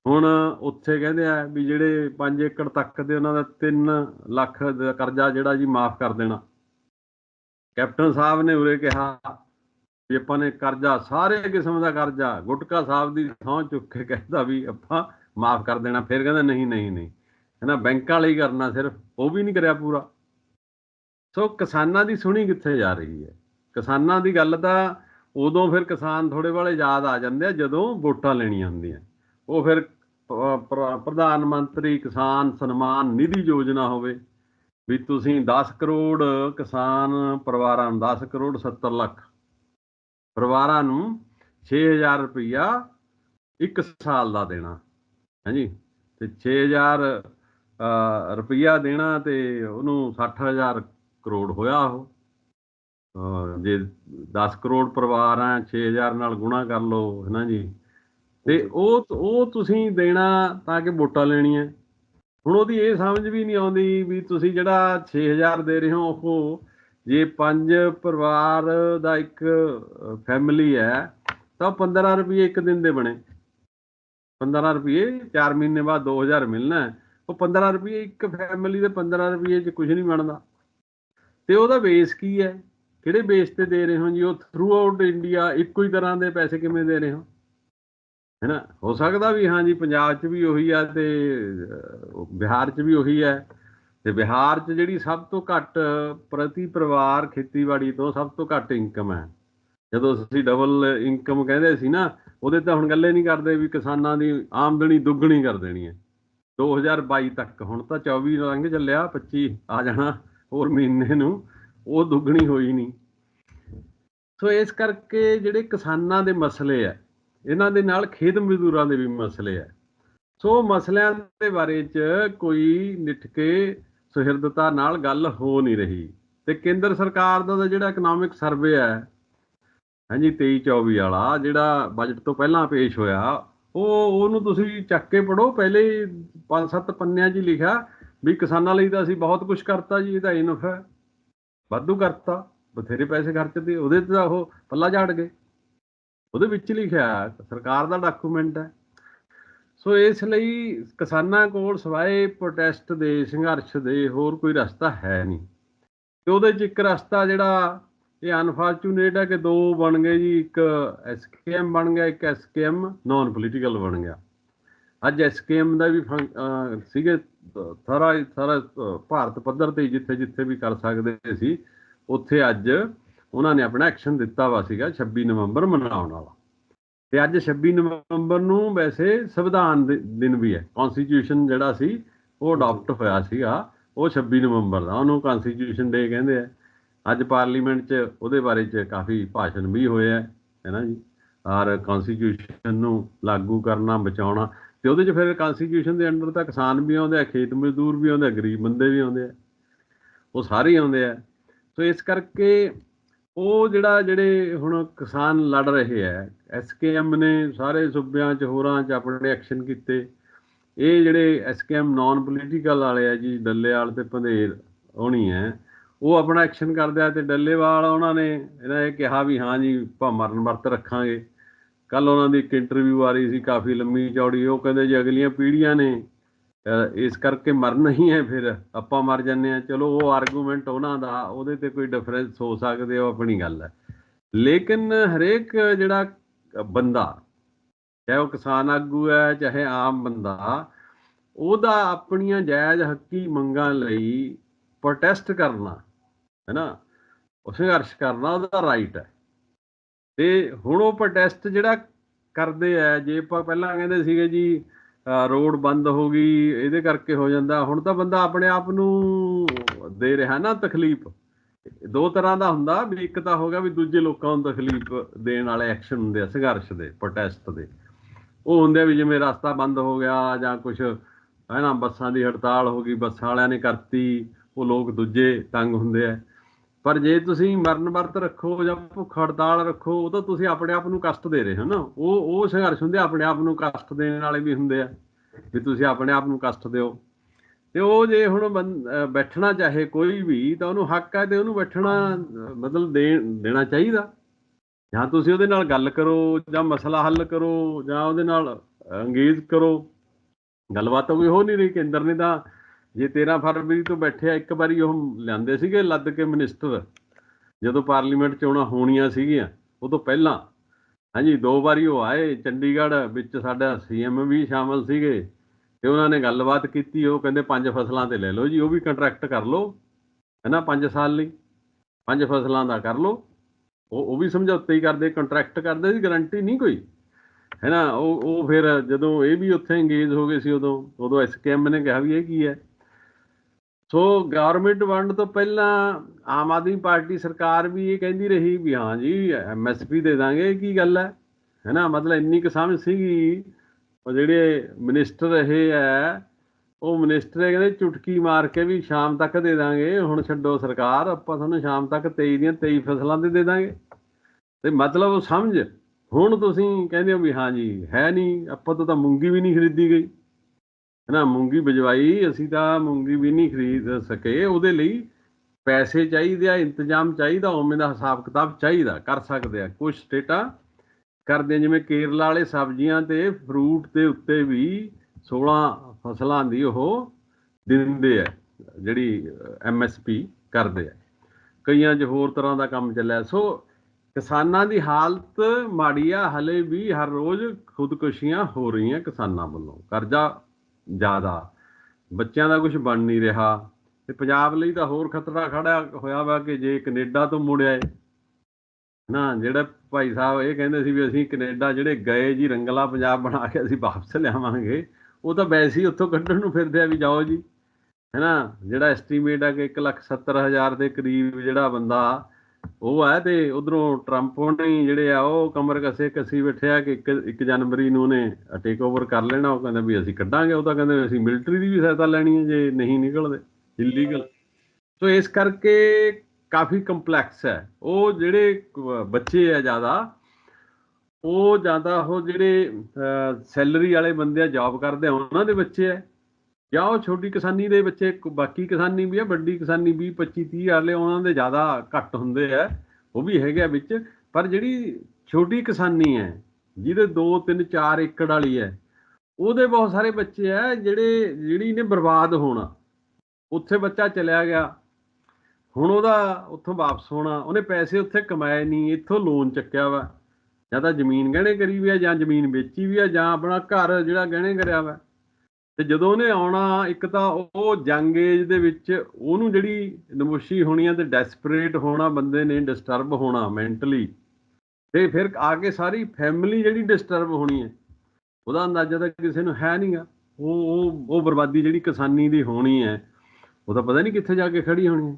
ਹੁਣ ਉੱਥੇ ਕਹਿੰਦੇ ਆ ਵੀ ਜਿਹੜੇ 5 ਏਕੜ ਤੱਕ ਦੇ ਉਹਨਾਂ ਦਾ 3 ਲੱਖ ਦਾ ਕਰਜ਼ਾ ਜਿਹੜਾ ਜੀ ਮਾਫ ਕਰ ਦੇਣਾ। ਕੈਪਟਨ ਸਾਹਿਬ ਨੇ ਉਰੇ ਕਿਹਾ ਵੀ ਆਪਾਂ ਨੇ ਕਰਜ਼ਾ, ਸਾਰੇ ਕਿਸਮ ਦਾ ਕਰਜ਼ਾ ਗੁਟਕਾ ਸਾਹਿਬ ਦੀ ਥਾਂ ਚੁੱਕ ਕੇ ਕਹਿੰਦਾ ਵੀ ਆਪਾਂ ਮਾਫ ਕਰ ਦੇਣਾ। ਫਿਰ ਕਹਿੰਦਾ ਨਹੀਂ ਨਹੀਂ ਨਹੀਂ। ਕਹਿੰਦਾ ਬੈਂਕਾਂ ਲਈ ਕਰਨਾ ਸਿਰਫ ਉਹ ਵੀ ਨਹੀਂ ਕਰਿਆ ਪੂਰਾ। ਸੋ ਕਿਸਾਨਾਂ ਦੀ ਸੁਣੀ ਕਿੱਥੇ ਜਾ ਰਹੀ ਹੈ? ਕਿਸਾਨਾਂ ਦੀ ਗੱਲ ਤਾਂ ਉਦੋਂ ਫਿਰ ਕਿਸਾਨ ਥੋੜੇ ਵਾਲੇ ਯਾਦ ਆ ਜਾਂਦੇ ਆ ਜਦੋਂ ਵੋਟਾਂ ਲੈਣੀਆਂ ਹੁੰਦੀਆਂ। ਉਹ ਫਿਰ ਪ੍ਰਧਾਨ ਮੰਤਰੀ ਕਿਸਾਨ ਸਨਮਾਨ ਨਿਧੀ ਯੋਜਨਾ ਹੋਵੇ ਵੀ ਤੁਸੀਂ 10 ਕਰੋੜ ਕਿਸਾਨ ਪਰਿਵਾਰਾਂ ਨੂੰ 10 ਕਰੋੜ 70 ਲੱਖ ਪਰਿਵਾਰਾਂ ਨੂੰ 6000 ਰੁਪਈਆ ਇੱਕ ਸਾਲ ਦਾ ਦੇਣਾ। ਹਾਂਜੀ? ਤੇ 6000 ਅ, ਰੁਪਈਆ ਦੇਣਾ ਤੇ ਉਹਨੂੰ 60000 ਕਰੋੜ ਹੋਇਆ ਉਹ। ਜੇ 10 ਕਰੋੜ ਪਰਿਵਾਰ ਆ 6000 ਨਾਲ ਗੁਣਾ ਕਰ ਲਓ ਹੈ ਨਾ ਜੀ। ਤੇ ਉਹ ਉਹ ਤੁਸੀਂ ਦੇਣਾ ਤਾਂ ਕਿ ਵੋਟਾਂ ਲੈਣੀਆਂ। ਹੁਣ ਉਹਦੀ ਇਹ ਸਮਝ ਵੀ ਨਹੀਂ ਆਉਂਦੀ ਵੀ ਤੁਸੀਂ ਜਿਹੜਾ 6000 ਦੇ ਰਹੇ ਹੋ, ਉਹ ਜੇ ਪੰਜ ਪਰਿਵਾਰ ਦਾ ਇੱਕ ਫੈਮਿਲੀ ਹੈ, ਤਾਂ 15 ਰੁਪਏ ਇੱਕ ਦਿਨ ਦੇ ਬਣੇ। 15 ਰੁਪਏ 4 ਮਹੀਨੇ ਬਾਅਦ 2000 ਮਿਲਣਾ। ਹੈ। ਉਹ 15 ਰੁਪਏ ਇੱਕ ਫੈਮਿਲੀ ਦੇ 15 ਰੁਪਏ 'ਚ ਕੁਝ ਨਹੀਂ ਬਣਦਾ। ਤੇ ਉਹਦਾ ਬੇਸ ਕੀ ਹੈ? ਕਿਹੜੇ ਬੇਸ ਤੇ ਦੇ ਰਹੇ ਹੋ ਜੀ? ਉਹ ਥਰੂ ਆਊਟ ਇੰਡੀਆ ਇੱਕੋ ਹੀ ਤਰ੍ਹਾਂ ਦੇ ਪੈਸੇ ਕਿਵੇਂ ਦੇ ਰਹੇ ਹੋ? ਹੈਨਾ? ਹੋ ਸਕਦਾ ਵੀ ਹਾਂ ਜੀ, ਪੰਜਾਬ 'ਚ ਵੀ ਉਹੀ ਆ ਤੇ ਬਿਹਾਰ 'ਚ ਵੀ ਉਹੀ ਹੈ। ਤੇ ਬਿਹਾਰ 'ਚ ਜਿਹੜੀ ਸਭ ਤੋਂ ਘੱਟ ਪ੍ਰਤੀ ਪਰਿਵਾਰ ਖੇਤੀਬਾੜੀ ਤੋਂ ਸਭ ਤੋਂ ਘੱਟ ਇਨਕਮ ਹੈ। ਜਦੋਂ ਅਸੀਂ ਡਬਲ ਇਨਕਮ ਕਹਿੰਦੇ ਸੀ ਨਾ, ਉਹਦੇ ਤਾਂ ਹੁਣ ਗੱਲੇ ਨਹੀਂ ਕਰਦੇ ਵੀ ਕਿਸਾਨਾਂ ਦੀ ਆਮਦਨੀ ਦੁੱਗਣੀ ਕਰ ਦੇਣੀ ਹੈ। 2022 ਤੱਕ। ਹੁਣ ਤਾਂ 24 ਲੰਘ ਚੱਲਿਆ 25 ਆ ਜਾਣਾ ਹੋਰ ਮਹੀਨੇ ਨੂੰ। ਉਹ ਦੁੱਗਣੀ ਹੋਈ ਨਹੀਂ। ਸੋ ਇਸ ਕਰਕੇ ਜਿਹੜੇ ਕਿਸਾਨਾਂ ਦੇ ਮਸਲੇ ਆ, ਇਹਨਾਂ ਦੇ ਨਾਲ ਖੇਤ ਮਜ਼ਦੂਰਾਂ ਦੇ ਵੀ ਮਸਲੇ ਆ। ਸੋ ਮਸਲਿਆਂ ਦੇ ਬਾਰੇ ਚ ਕੋਈ ਨਿੱਠ ਕੇ ਸੁਹਿਰਦਤਾ ਨਾਲ ਗੱਲ ਹੋ ਨਹੀਂ ਰਹੀ। ਤੇ ਕੇਂਦਰ ਸਰਕਾਰ ਦਾ ਤਾਂ ਜਿਹੜਾ ਇਕਨੋਮਿਕ ਸਰਵੇ ਹੈ ਹਾਂਜੀ 23 24 ਵਾਲਾ, ਜਿਹੜਾ ਬਜਟ ਤੋਂ ਪਹਿਲਾਂ ਪੇਸ਼ ਹੋਇਆ ਉਹ ਉਹਨੂੰ ਤੁਸੀਂ ਚੱਕ ਕੇ ਪੜੋ ਪਹਿਲੇ ਪੰਜ ਸੱਤ ਪੰਨਿਆਂ 'ਚ ਹੀ ਲਿਖਿਆ ਵੀ ਕਿਸਾਨਾਂ ਲਈ ਤਾਂ ਅਸੀਂ ਬਹੁਤ ਕੁਝ ਕਰਤਾ ਜੀ ਇਹਦਾ ਇਨਫ ਹੈ। ਵਾਧੂ ਕਰਤਾ, ਬਥੇਰੇ ਪੈਸੇ ਖਰਚਦੇ, ਉਹਦੇ ਤੇ ਤਾਂ ਉਹ ਪੱਲਾ ਝਾੜ ਗਏ। ਉਹਦੇ ਵਿੱਚ ਲਿਖਿਆ, ਸਰਕਾਰ ਦਾ ਡਾਕੂਮੈਂਟ ਹੈ। ਸੋ ਇਸ ਲਈ ਕਿਸਾਨਾਂ ਕੋਲ ਸਵਾਏ ਪ੍ਰੋਟੈਸਟ ਦੇ, ਸੰਘਰਸ਼ ਦੇ, ਹੋਰ ਕੋਈ ਰਸਤਾ ਹੈ ਨਹੀਂ। ਤੇ ਉਹਦੇ 'ਚ ਇੱਕ ਰਸਤਾ ਜਿਹੜਾ ਇਹ ਅਨਫੋਰਚੂਨੇਟ ਹੈ ਕਿ ਦੋ ਬਣ ਗਏ ਜੀ, ਇੱਕ ਐਸਕੇਐਮ ਬਣ ਗਿਆ, ਇੱਕ ਐਸਕੇਐਮ ਨਾਨ ਪੋਲੀਟੀਕਲ ਬਣ ਗਿਆ। ਅੱਜ ਐਸਕੇਐਮ ਦਾ ਵੀ ਫੰ- ਸੀਗੇ ਅਹ ਸਾਰਾ ਸਾਰਾ ਭਾਰਤ ਪੱਧਰ ਤੇ ਜਿੱਥੇ ਜਿੱਥੇ ਵੀ ਕਰ ਸਕਦੇ ਸੀ, ਉੱਥੇ ਅੱਜ ਉਹਨਾਂ ਨੇ ਆਪਣਾ ਐਕਸ਼ਨ ਦਿੱਤਾ ਵਾ ਸੀਗਾ 26 ਨਵੰਬਰ ਮਨਾਉਣ ਵਾਲਾ। ਤੇ ਅੱਜ 26 ਨਵੰਬਰ ਨੂੰ ਵੈਸੇ ਸੰਵਿਧਾਨ ਦਿਨ ਵੀ ਹੈ। ਕਨਸਟੀਟਿਊਸ਼ਨ ਜਿਹੜਾ ਸੀ, ਉਹ ਅਡਾਪਟ ਹੋਇਆ ਸੀਗਾ, ਉਹ 26 ਨਵੰਬਰ ਦਾ। ਉਹਨੂੰ ਕਨਸਟੀਟਿਊਸ਼ਨ ਡੇ ਕਹਿੰਦੇ ਆ। ਅੱਜ ਪਾਰਲੀਮੈਂਟ 'ਚ ਉਹਦੇ ਬਾਰੇ 'ਚ ਕਾਫੀ ਭਾਸ਼ਣ ਵੀ ਹੋਇਆ ਹੈ ਨਾ ਜੀ? ਔਰ ਕਨਸਟੀਟਿਊਸ਼ਨ ਨੂੰ ਲਾਗੂ ਕਰਨਾ, ਬਚਾਉਣਾ ਤੇ ਉਹਦੇ 'ਚ ਫਿਰ ਕਨਸਟੀਟਿਊਸ਼ਨ ਦੇ ਅੰਡਰ ਤਾਂ ਕਿਸਾਨ ਵੀ ਆਉਂਦੇ ਆ, ਖੇਤ ਮਜ਼ਦੂਰ ਵੀ ਆਉਂਦੇ ਆ, ਗਰੀਬ ਬੰਦੇ ਵੀ ਆਉਂਦੇ ਆ। ਉਹ ਸਾਰੇ ਆਉਂਦੇ ਆ। ਸੋ ਇਸ ਕਰਕੇ ਉਹ ਜਿਹੜਾ, ਜਿਹੜੇ ਹੁਣ ਕਿਸਾਨ ਲੜ ਰਹੇ ਆ ਐਸਕੇਐਮ ਨੇ ਸਾਰੇ ਸੂਬਿਆਂ 'ਚ, ਹੋਰਾਂ 'ਚ ਆਪਣੇ ਐਕਸ਼ਨ ਕੀਤੇ। ਇਹ ਜਿਹੜੇ ਐਸਕੇਐਮ ਨਾਨ ਪੋਲੀਟੀਕਲ ਵਾਲੇ ਆ ਜੀ ਡੱਲੇ ਡੱਲੇਵਾਲ ਤੇ ਪੰਧੇਰ ਹੋਣੀ ਹੈ। ਉਹ ਆਪਣਾ ਐਕਸ਼ਨ ਕਰਦੇ ਆ ਤੇ ਡੱਲੇਵਾਲ ਉਹਨਾਂ ਨੇ ਇਹਨਾਂ ਇਹ ਕਿਹਾ ਵੀ ਹਾਂ ਜੀ, ਆਪਾਂ ਮਰਨ ਵਰਤ ਰੱਖਾਂਗੇ। ਕੱਲ ਉਹਨਾਂ ਦੀ ਇੱਕ ਇੰਟਰਵਿਊ ਆ ਰਹੀ ਸੀ, ਕਾਫੀ ਲੰਮੀ ਚੌੜੀ। ਉਹ ਕਹਿੰਦੇ ਜੀ ਅਗਲੀਆਂ ਪੀੜ੍ਹੀਆਂ ਨੇ ਇਸ ਕਰਕੇ ਮਰਨਾ ਹੀ ਹੈ ਫਿਰ, ਆਪਾਂ ਮਰ ਜੰਨੇ ਆ ਚਲੋ, ਉਹ ਆਰਗੂਮੈਂਟ ਉਹਨਾਂ ਦਾ, ਉਹਦੇ ਤੇ ਕੋਈ ਡਿਫਰੈਂਸ ਹੋ ਸਕਦੇ, ਉਹ ਆਪਣੀ ਗੱਲ ਹੈ। ਲੇਕਿਨ ਹਰੇਕ ਜਿਹੜਾ ਬੰਦਾ, ਚਾਹੇ ਉਹ ਕਿਸਾਨ ਆਗੂ ਹੈ, ਚਾਹੇ ਆਮ ਬੰਦਾ, ਉਹਦਾ ਆਪਣੀਆਂ ਜਾਇਜ਼ ਹੱਕੀ ਮੰਗਾਂ ਲਈ ਪ੍ਰੋਟੈਸਟ ਕਰਨਾ ਹੈ ਨਾ ਉਹ ਸੰਘਰਸ਼ ਕਰਨਾ ਉਹਦਾ ਰਾਈਟ ਹੈ। ਤੇ ਹੁਣ ਉਹ ਪ੍ਰੋਟੈਸਟ ਜਿਹੜਾ ਕਰਦੇ ਆ, ਜੇ ਆਪਾਂ ਪਹਿਲਾਂ ਕਹਿੰਦੇ ਸੀਗੇ ਜੀ ਰੋਡ ਬੰਦ ਹੋ ਗਈ, ਇਹਦੇ ਕਰਕੇ ਹੋ ਜਾਂਦਾ, ਹੁਣ ਤਾਂ ਬੰਦਾ ਆਪਣੇ ਆਪ ਨੂੰ ਦੇ ਰਿਹਾ ਨਾ ਤਕਲੀਫ। ਦੋ ਤਰ੍ਹਾਂ ਦਾ ਹੁੰਦਾ, ਵੀ ਇੱਕ ਤਾਂ ਹੋ ਗਿਆ ਵੀ ਦੂਜੇ ਲੋਕਾਂ ਨੂੰ ਤਕਲੀਫ ਦੇਣ ਵਾਲੇ ਐਕਸ਼ਨ ਹੁੰਦੇ ਆ, ਸੰਘਰਸ਼ ਦੇ ਪ੍ਰੋਟੈਸਟ ਦੇ। ਉਹ ਹੁੰਦੇ ਆ ਵੀ ਜਿਵੇਂ ਰਸਤਾ ਬੰਦ ਹੋ ਗਿਆ ਜਾਂ ਕੁਝ ਹੈ ਨਾ ਬੱਸਾਂ ਦੀ ਹੜਤਾਲ ਹੋ ਗਈ, ਬੱਸਾਂ ਵਾਲਿਆਂ ਨੇ ਕਰਤੀ, ਉਹ ਲੋਕ ਦੂਜੇ ਤੰਗ ਹੁੰਦੇ ਆ। ਪਰ ਜੇ ਤੁਸੀਂ ਮਰਨ ਵਰਤ ਰੱਖੋ ਜਾਂ ਭੁੱਖ ਹੜਤਾਲ ਰੱਖੋ, ਉਹ ਤਾਂ ਤੁਸੀਂ ਆਪਣੇ ਆਪ ਨੂੰ ਕਸ਼ਟ ਦੇ ਰਹੇ ਹੋ ਨਾ। ਉਹ ਉਹ ਸੰਘਰਸ਼ ਹੁੰਦੇ ਆਪਣੇ ਆਪ ਨੂੰ ਕਸ਼ਟ ਦੇਣ ਵਾਲੇ ਵੀ ਹੁੰਦੇ ਆ, ਵੀ ਤੁਸੀਂ ਆਪਣੇ ਆਪ ਨੂੰ ਕਸ਼ਟ ਦਿਓ। ਤੇ ਉਹ ਜੇ ਹੁਣ ਬੰ- ਬੈਠਣਾ ਚਾਹੇ ਕੋਈ ਵੀ, ਤਾਂ ਉਹਨੂੰ ਹੱਕ ਹੈ ਤੇ ਉਹਨੂੰ ਬੈਠਣਾ, ਮਤਲਬ ਦੇ ਦੇਣਾ ਚਾਹੀਦਾ। ਜਾਂ ਤੁਸੀਂ ਉਹਦੇ ਨਾਲ ਗੱਲ ਕਰੋ, ਜਾਂ ਮਸਲਾ ਹੱਲ ਕਰੋ, ਜਾਂ ਉਹਦੇ ਨਾਲ ਅੰਗੇਜ ਕਰੋ। ਗੱਲਬਾਤ ਤਾਂ ਕੋਈ ਹੋ ਨਹੀਂ ਰਹੀ, ਕੇਂਦਰ ਨੇ ਤਾਂ ਜੇ 13 ਫਰਵਰੀ ਤੋਂ ਬੈਠਿਆ ਇੱਕ ਵਾਰੀ ਉਹ ਲਿਆਂਦੇ ਸੀਗੇ ਲੱਦ ਕੇ ਮਿਨਿਸਟਰ, ਜਦੋਂ ਪਾਰਲੀਮੈਂਟ ਚੋਣਾਂ ਹੋਣੀਆਂ ਸੀਗੀਆਂ ਉਹ ਤੋਂ ਪਹਿਲਾਂ। ਹਾਂਜੀ, ਦੋ ਵਾਰੀ ਉਹ ਆਏ, ਚੰਡੀਗੜ੍ਹ ਵਿੱਚ ਸਾਡਾ ਸੀਐਮ ਵੀ ਸ਼ਾਮਲ ਸੀਗੇ, ਤੇ ਉਹਨਾਂ ਨੇ ਗੱਲਬਾਤ ਕੀਤੀ, ਉਹ ਕਹਿੰਦੇ ਪੰਜ ਫਸਲਾਂ ਤੇ ਲੈ ਲਓ ਜੀ, ਉਹ ਵੀ ਕੰਟਰੈਕਟ ਕਰ ਲਓ, ਹੈਨਾ 5 ਸਾਲ ਲਈ, ਪੰਜ ਫਸਲਾਂ ਦਾ ਕਰ ਲਓ। ਉਹ ਉਹ ਵੀ ਸਮਝੌਤੇ ਹੀ ਕਰਦੇ, ਕੰਟਰੈਕਟ ਕਰਦੇ ਸੀ, ਗਾਰੰਟੀ ਨਹੀਂ ਕੋਈ, ਹੈਨਾ, ਉਹ ਉਹ ਫਿਰ ਜਦੋਂ ਇਹ ਵੀ ਉੱਥੇ ਇੰਗੇਜ ਹੋ ਗਏ ਸੀ ਉਦੋਂ ਉਦੋਂ ਐਸਕੇਐਮ ਨੇ ਕਿਹਾ ਵੀ ਇਹ ਕੀ ਹੈ? ਸੋ ਗਵਰਨਮੈਂਟ ਵੰਡ ਤੋਂ ਪਹਿਲਾਂ ਆਮ ਆਦਮੀ ਪਾਰਟੀ ਸਰਕਾਰ ਵੀ ਇਹ ਕਹਿੰਦੀ ਰਹੀ ਵੀ ਹਾਂ ਜੀ ਐਮਐਸਪੀ ਦੇ ਦਾਂਗੇ, ਕੀ ਗੱਲ ਹੈ? ਹੈਨਾ, ਮਤਲਬ ਇੰਨੀ ਕੁ ਸਮਝ ਸੀਗੀ। ਉਹ ਜਿਹੜੇ ਮਿਨਿਸਟਰ ਰਹੇ ਹੈ, ਉਹ ਮਿਨਿਸਟਰ ਕਹਿੰਦੇ ਚੁਟਕੀ ਮਾਰ ਕੇ ਵੀ ਸ਼ਾਮ ਤੱਕ ਦੇ ਦਾਂਗੇ, ਹੁਣ ਛੱਡੋ ਸਰਕਾਰ, ਆਪਾਂ ਤੁਹਾਨੂੰ ਸ਼ਾਮ ਤੱਕ 23 ਦੀਆਂ 23 ਫਸਲਾਂ ਦੇ ਦੇ ਦਾਂਗੇ। ਤੇ ਮਤਲਬ ਸਮਝ, ਹੁਣ ਤੁਸੀਂ ਕਹਿੰਦੇ ਹੋ ਵੀ ਹਾਂ ਜੀ, ਹੈ ਨਹੀਂ, ਆਪਾਂ ਤੋਂ ਤਾਂ ਮੂੰਗੀ ਵੀ ਨਹੀਂ ਖਰੀਦੀ ਗਈ। ਨਾ, ਮੂੰਗੀ ਬਜਵਾਈ, ਅਸੀਂ ਤਾਂ ਮੂੰਗੀ ਵੀ ਨਹੀਂ ਖਰੀਦ ਸਕੇ। ਉਹਦੇ ਲਈ ਪੈਸੇ ਚਾਹੀਦੇ ਆ, ਇੰਤਜ਼ਾਮ ਚਾਹੀਦਾ, ਉਵੇਂ ਦਾ ਹਿਸਾਬ ਕਿਤਾਬ ਚਾਹੀਦਾ, ਕਰ ਸਕਦੇ ਆ। ਕੁਝ ਸਟੇਟਾਂ ਕਰਦੇ ਜਿਵੇਂ ਕੇਰਲਾ ਵਾਲੇ ਸਬਜ਼ੀਆਂ ਤੇ ਫਰੂਟ ਦੇ ਉੱਤੇ ਵੀ 16 ਫਸਲਾਂ ਦੀ ਉਹ ਦਿੰਦੇ ਆ, ਜਿਹੜੀ ਐਮਐਸਪੀ ਕਰਦੇ ਆ। ਕਈਆਂ 'ਚ ਹੋਰ ਤਰ੍ਹਾਂ ਦਾ ਕੰਮ ਚੱਲਿਆ। ਸੋ ਕਿਸਾਨਾਂ ਦੀ ਹਾਲਤ ਮਾੜੀ ਆ, ਹਲੇ ਵੀ ਹਰ ਰੋਜ਼ ਖੁਦਕੁਸ਼ੀਆਂ ਹੋ ਰਹੀਆਂ ਕਿਸਾਨਾਂ ਵੱਲੋਂ। ਕਰਜ਼ਾ ਜ਼ਿਆਦਾ। ਬੱਚਿਆਂ ਦਾ ਕੁਝ ਬਣ ਨਹੀਂ ਰਿਹਾ। ਤੇ ਪੰਜਾਬ ਲਈ ਤਾਂ ਹੋਰ ਖਤਰਾ ਖੜਾ ਹੋਇਆ ਵਾ ਕਿ ਜੇ ਕੈਨੇਡਾ ਤੋਂ ਮੁੜਿਆ ਏ ਨਾ, ਜਿਹੜਾ ਭਾਈ ਸਾਹਿਬ ਇਹ ਕਹਿੰਦੇ ਸੀ ਵੀ ਅਸੀਂ ਕੈਨੇਡਾ ਜਿਹੜੇ ਗਏ ਜੀ, ਰੰਗਲਾ ਪੰਜਾਬ ਬਣਾ ਕੇ ਅਸੀਂ ਵਾਪਸ ਲਿਆਵਾਂਗੇ, ਉਹ ਤਾਂ ਵੈਸੇ ਹੀ ਉੱਥੋਂ ਕੱਢਣ ਨੂੰ ਫਿਰਦੇ ਆ ਵੀ ਜਾਓ ਜੀ। ਹੈਨਾ, ਜਿਹੜਾ ਐਸਟੀਮੇਟ ਆ ਕਿ 170000 ਦੇ ਕਰੀਬ ਜਿਹੜਾ ਬੰਦਾ ਉਹ ਹੈ ਤੇ ਉਧਰੋਂ ਟਰੰਪ ਨੇ ਜਿਹੜੇ ਆ, ਉਹ ਕਮਰ ਕਸੇ ਕਸੀ ਬੈਠਿਆ ਕਿ 1 ਜਨਵਰੀ ਨੂੰ ਉਹਨੇ ਟੇਕ ਓਵਰ ਕਰ ਲੈਣਾ, ਉਹ ਕਹਿੰਦਾ ਵੀ ਅਸੀਂ ਕੱਢਾਂਗੇ, ਉਹ ਤਾਂ ਕਹਿੰਦੇ ਵੀ ਅਸੀਂ ਮਿਲਟਰੀ ਦੀ ਵੀ ਸਹਾਇਤਾ ਲੈਣੀ ਹੈ ਜੇ ਨਹੀਂ ਨਿਕਲਦੇ ਇਲੀਗਲ ਸੋ ਇਸ ਕਰਕੇ ਕਾਫੀ ਕੰਪਲੈਕਸ ਹੈ। ਉਹ ਜਿਹੜੇ ਬੱਚੇ ਆ ਜ਼ਿਆਦਾ, ਉਹ ਜ਼ਿਆਦਾ ਉਹ ਜਿਹੜੇ ਸੈਲਰੀ ਵਾਲੇ ਬੰਦੇ ਆ ਜੌਬ ਕਰਦੇ ਆ, ਉਹਨਾਂ ਦੇ ਬੱਚੇ ਆ। ਜਾਂ ਉਹ ਛੋਟੀ ਕਿਸਾਨੀ ਦੇ ਬੱਚੇ ਬਾਕੀ ਕਿਸਾਨੀ ਵੀ ਆ, ਵੱਡੀ ਕਿਸਾਨੀ 20 25 30 ਵਾਲੇ ਉਹਨਾਂ ਦੇ ਜ਼ਿਆਦਾ ਘੱਟ ਹੁੰਦੇ ਆ, ਉਹ ਵੀ ਹੈਗੇ ਆ ਵਿੱਚ। ਪਰ ਜਿਹੜੀ ਛੋਟੀ ਕਿਸਾਨੀ ਹੈ, ਜਿਹਦੇ 2 3 4 ਏਕੜ ਵਾਲੀ ਹੈ, ਉਹਦੇ ਬਹੁਤ ਸਾਰੇ ਬੱਚੇ ਆ ਜਿਹੜੇ, ਜਿਹੜੀ ਨੇ ਬਰਬਾਦ ਹੋਣਾ। ਉੱਥੇ ਬੱਚਾ ਚਲਿਆ ਗਿਆ। ਹੁਣ ਉਹਦਾ ਉੱਥੋਂ ਵਾਪਸ ਹੋਣਾ। ਉਹਨੇ ਪੈਸੇ ਉੱਥੇ ਕਮਾਏ ਨਹੀਂ, ਇੱਥੋਂ ਲੋਨ ਚੱਕਿਆ ਵਾ। ਜਾਂ ਤਾਂ ਜ਼ਮੀਨ ਗਹਿਣੇ ਕਰੀ ਵੀ ਆ, ਜਾਂ ਜ਼ਮੀਨ ਵੇਚੀ ਵੀ ਆ, ਜਾਂ ਆਪਣਾ ਘਰ ਜਿਹੜਾ ਗਹਿਣੇ ਕਰਿਆ ਵਾ। ਤੇ ਜਦੋਂ ਉਹਨੇ ਆਉਣਾ, ਇੱਕ ਤਾਂ ਉਹ ਜੰਗ ਏਜ ਦੇ ਵਿੱਚ ਉਹਨੂੰ ਜਿਹੜੀ ਨਮੋਸ਼ੀ ਹੋਣੀ ਆ ਤੇ ਡੈਸਪਰੇਟ ਹੋਣਾ ਬੰਦੇ ਨੇ ਡਿਸਟਰਬ ਹੋਣਾ ਮੈਂਟਲੀ ਤੇ ਫਿਰ ਆ ਕੇ ਸਾਰੀ ਫੈਮਿਲੀ ਜਿਹੜੀ ਡਿਸਟਰਬ ਹੋਣੀ ਹੈ ਉਹਦਾ ਅੰਦਾਜ਼ਾ ਤਾਂ ਕਿਸੇ ਨੂੰ ਹੈ ਨਹੀਂਗਾ ਉਹ ਉਹ ਉਹ ਬਰਬਾਦੀ ਜਿਹੜੀ ਕਿਸਾਨੀ ਦੀ ਹੋਣੀ ਹੈ ਉਹ ਤਾਂ ਪਤਾ ਨਹੀਂ ਕਿੱਥੇ ਜਾ ਕੇ ਖੜੀ ਹੋਣੀ ਹੈ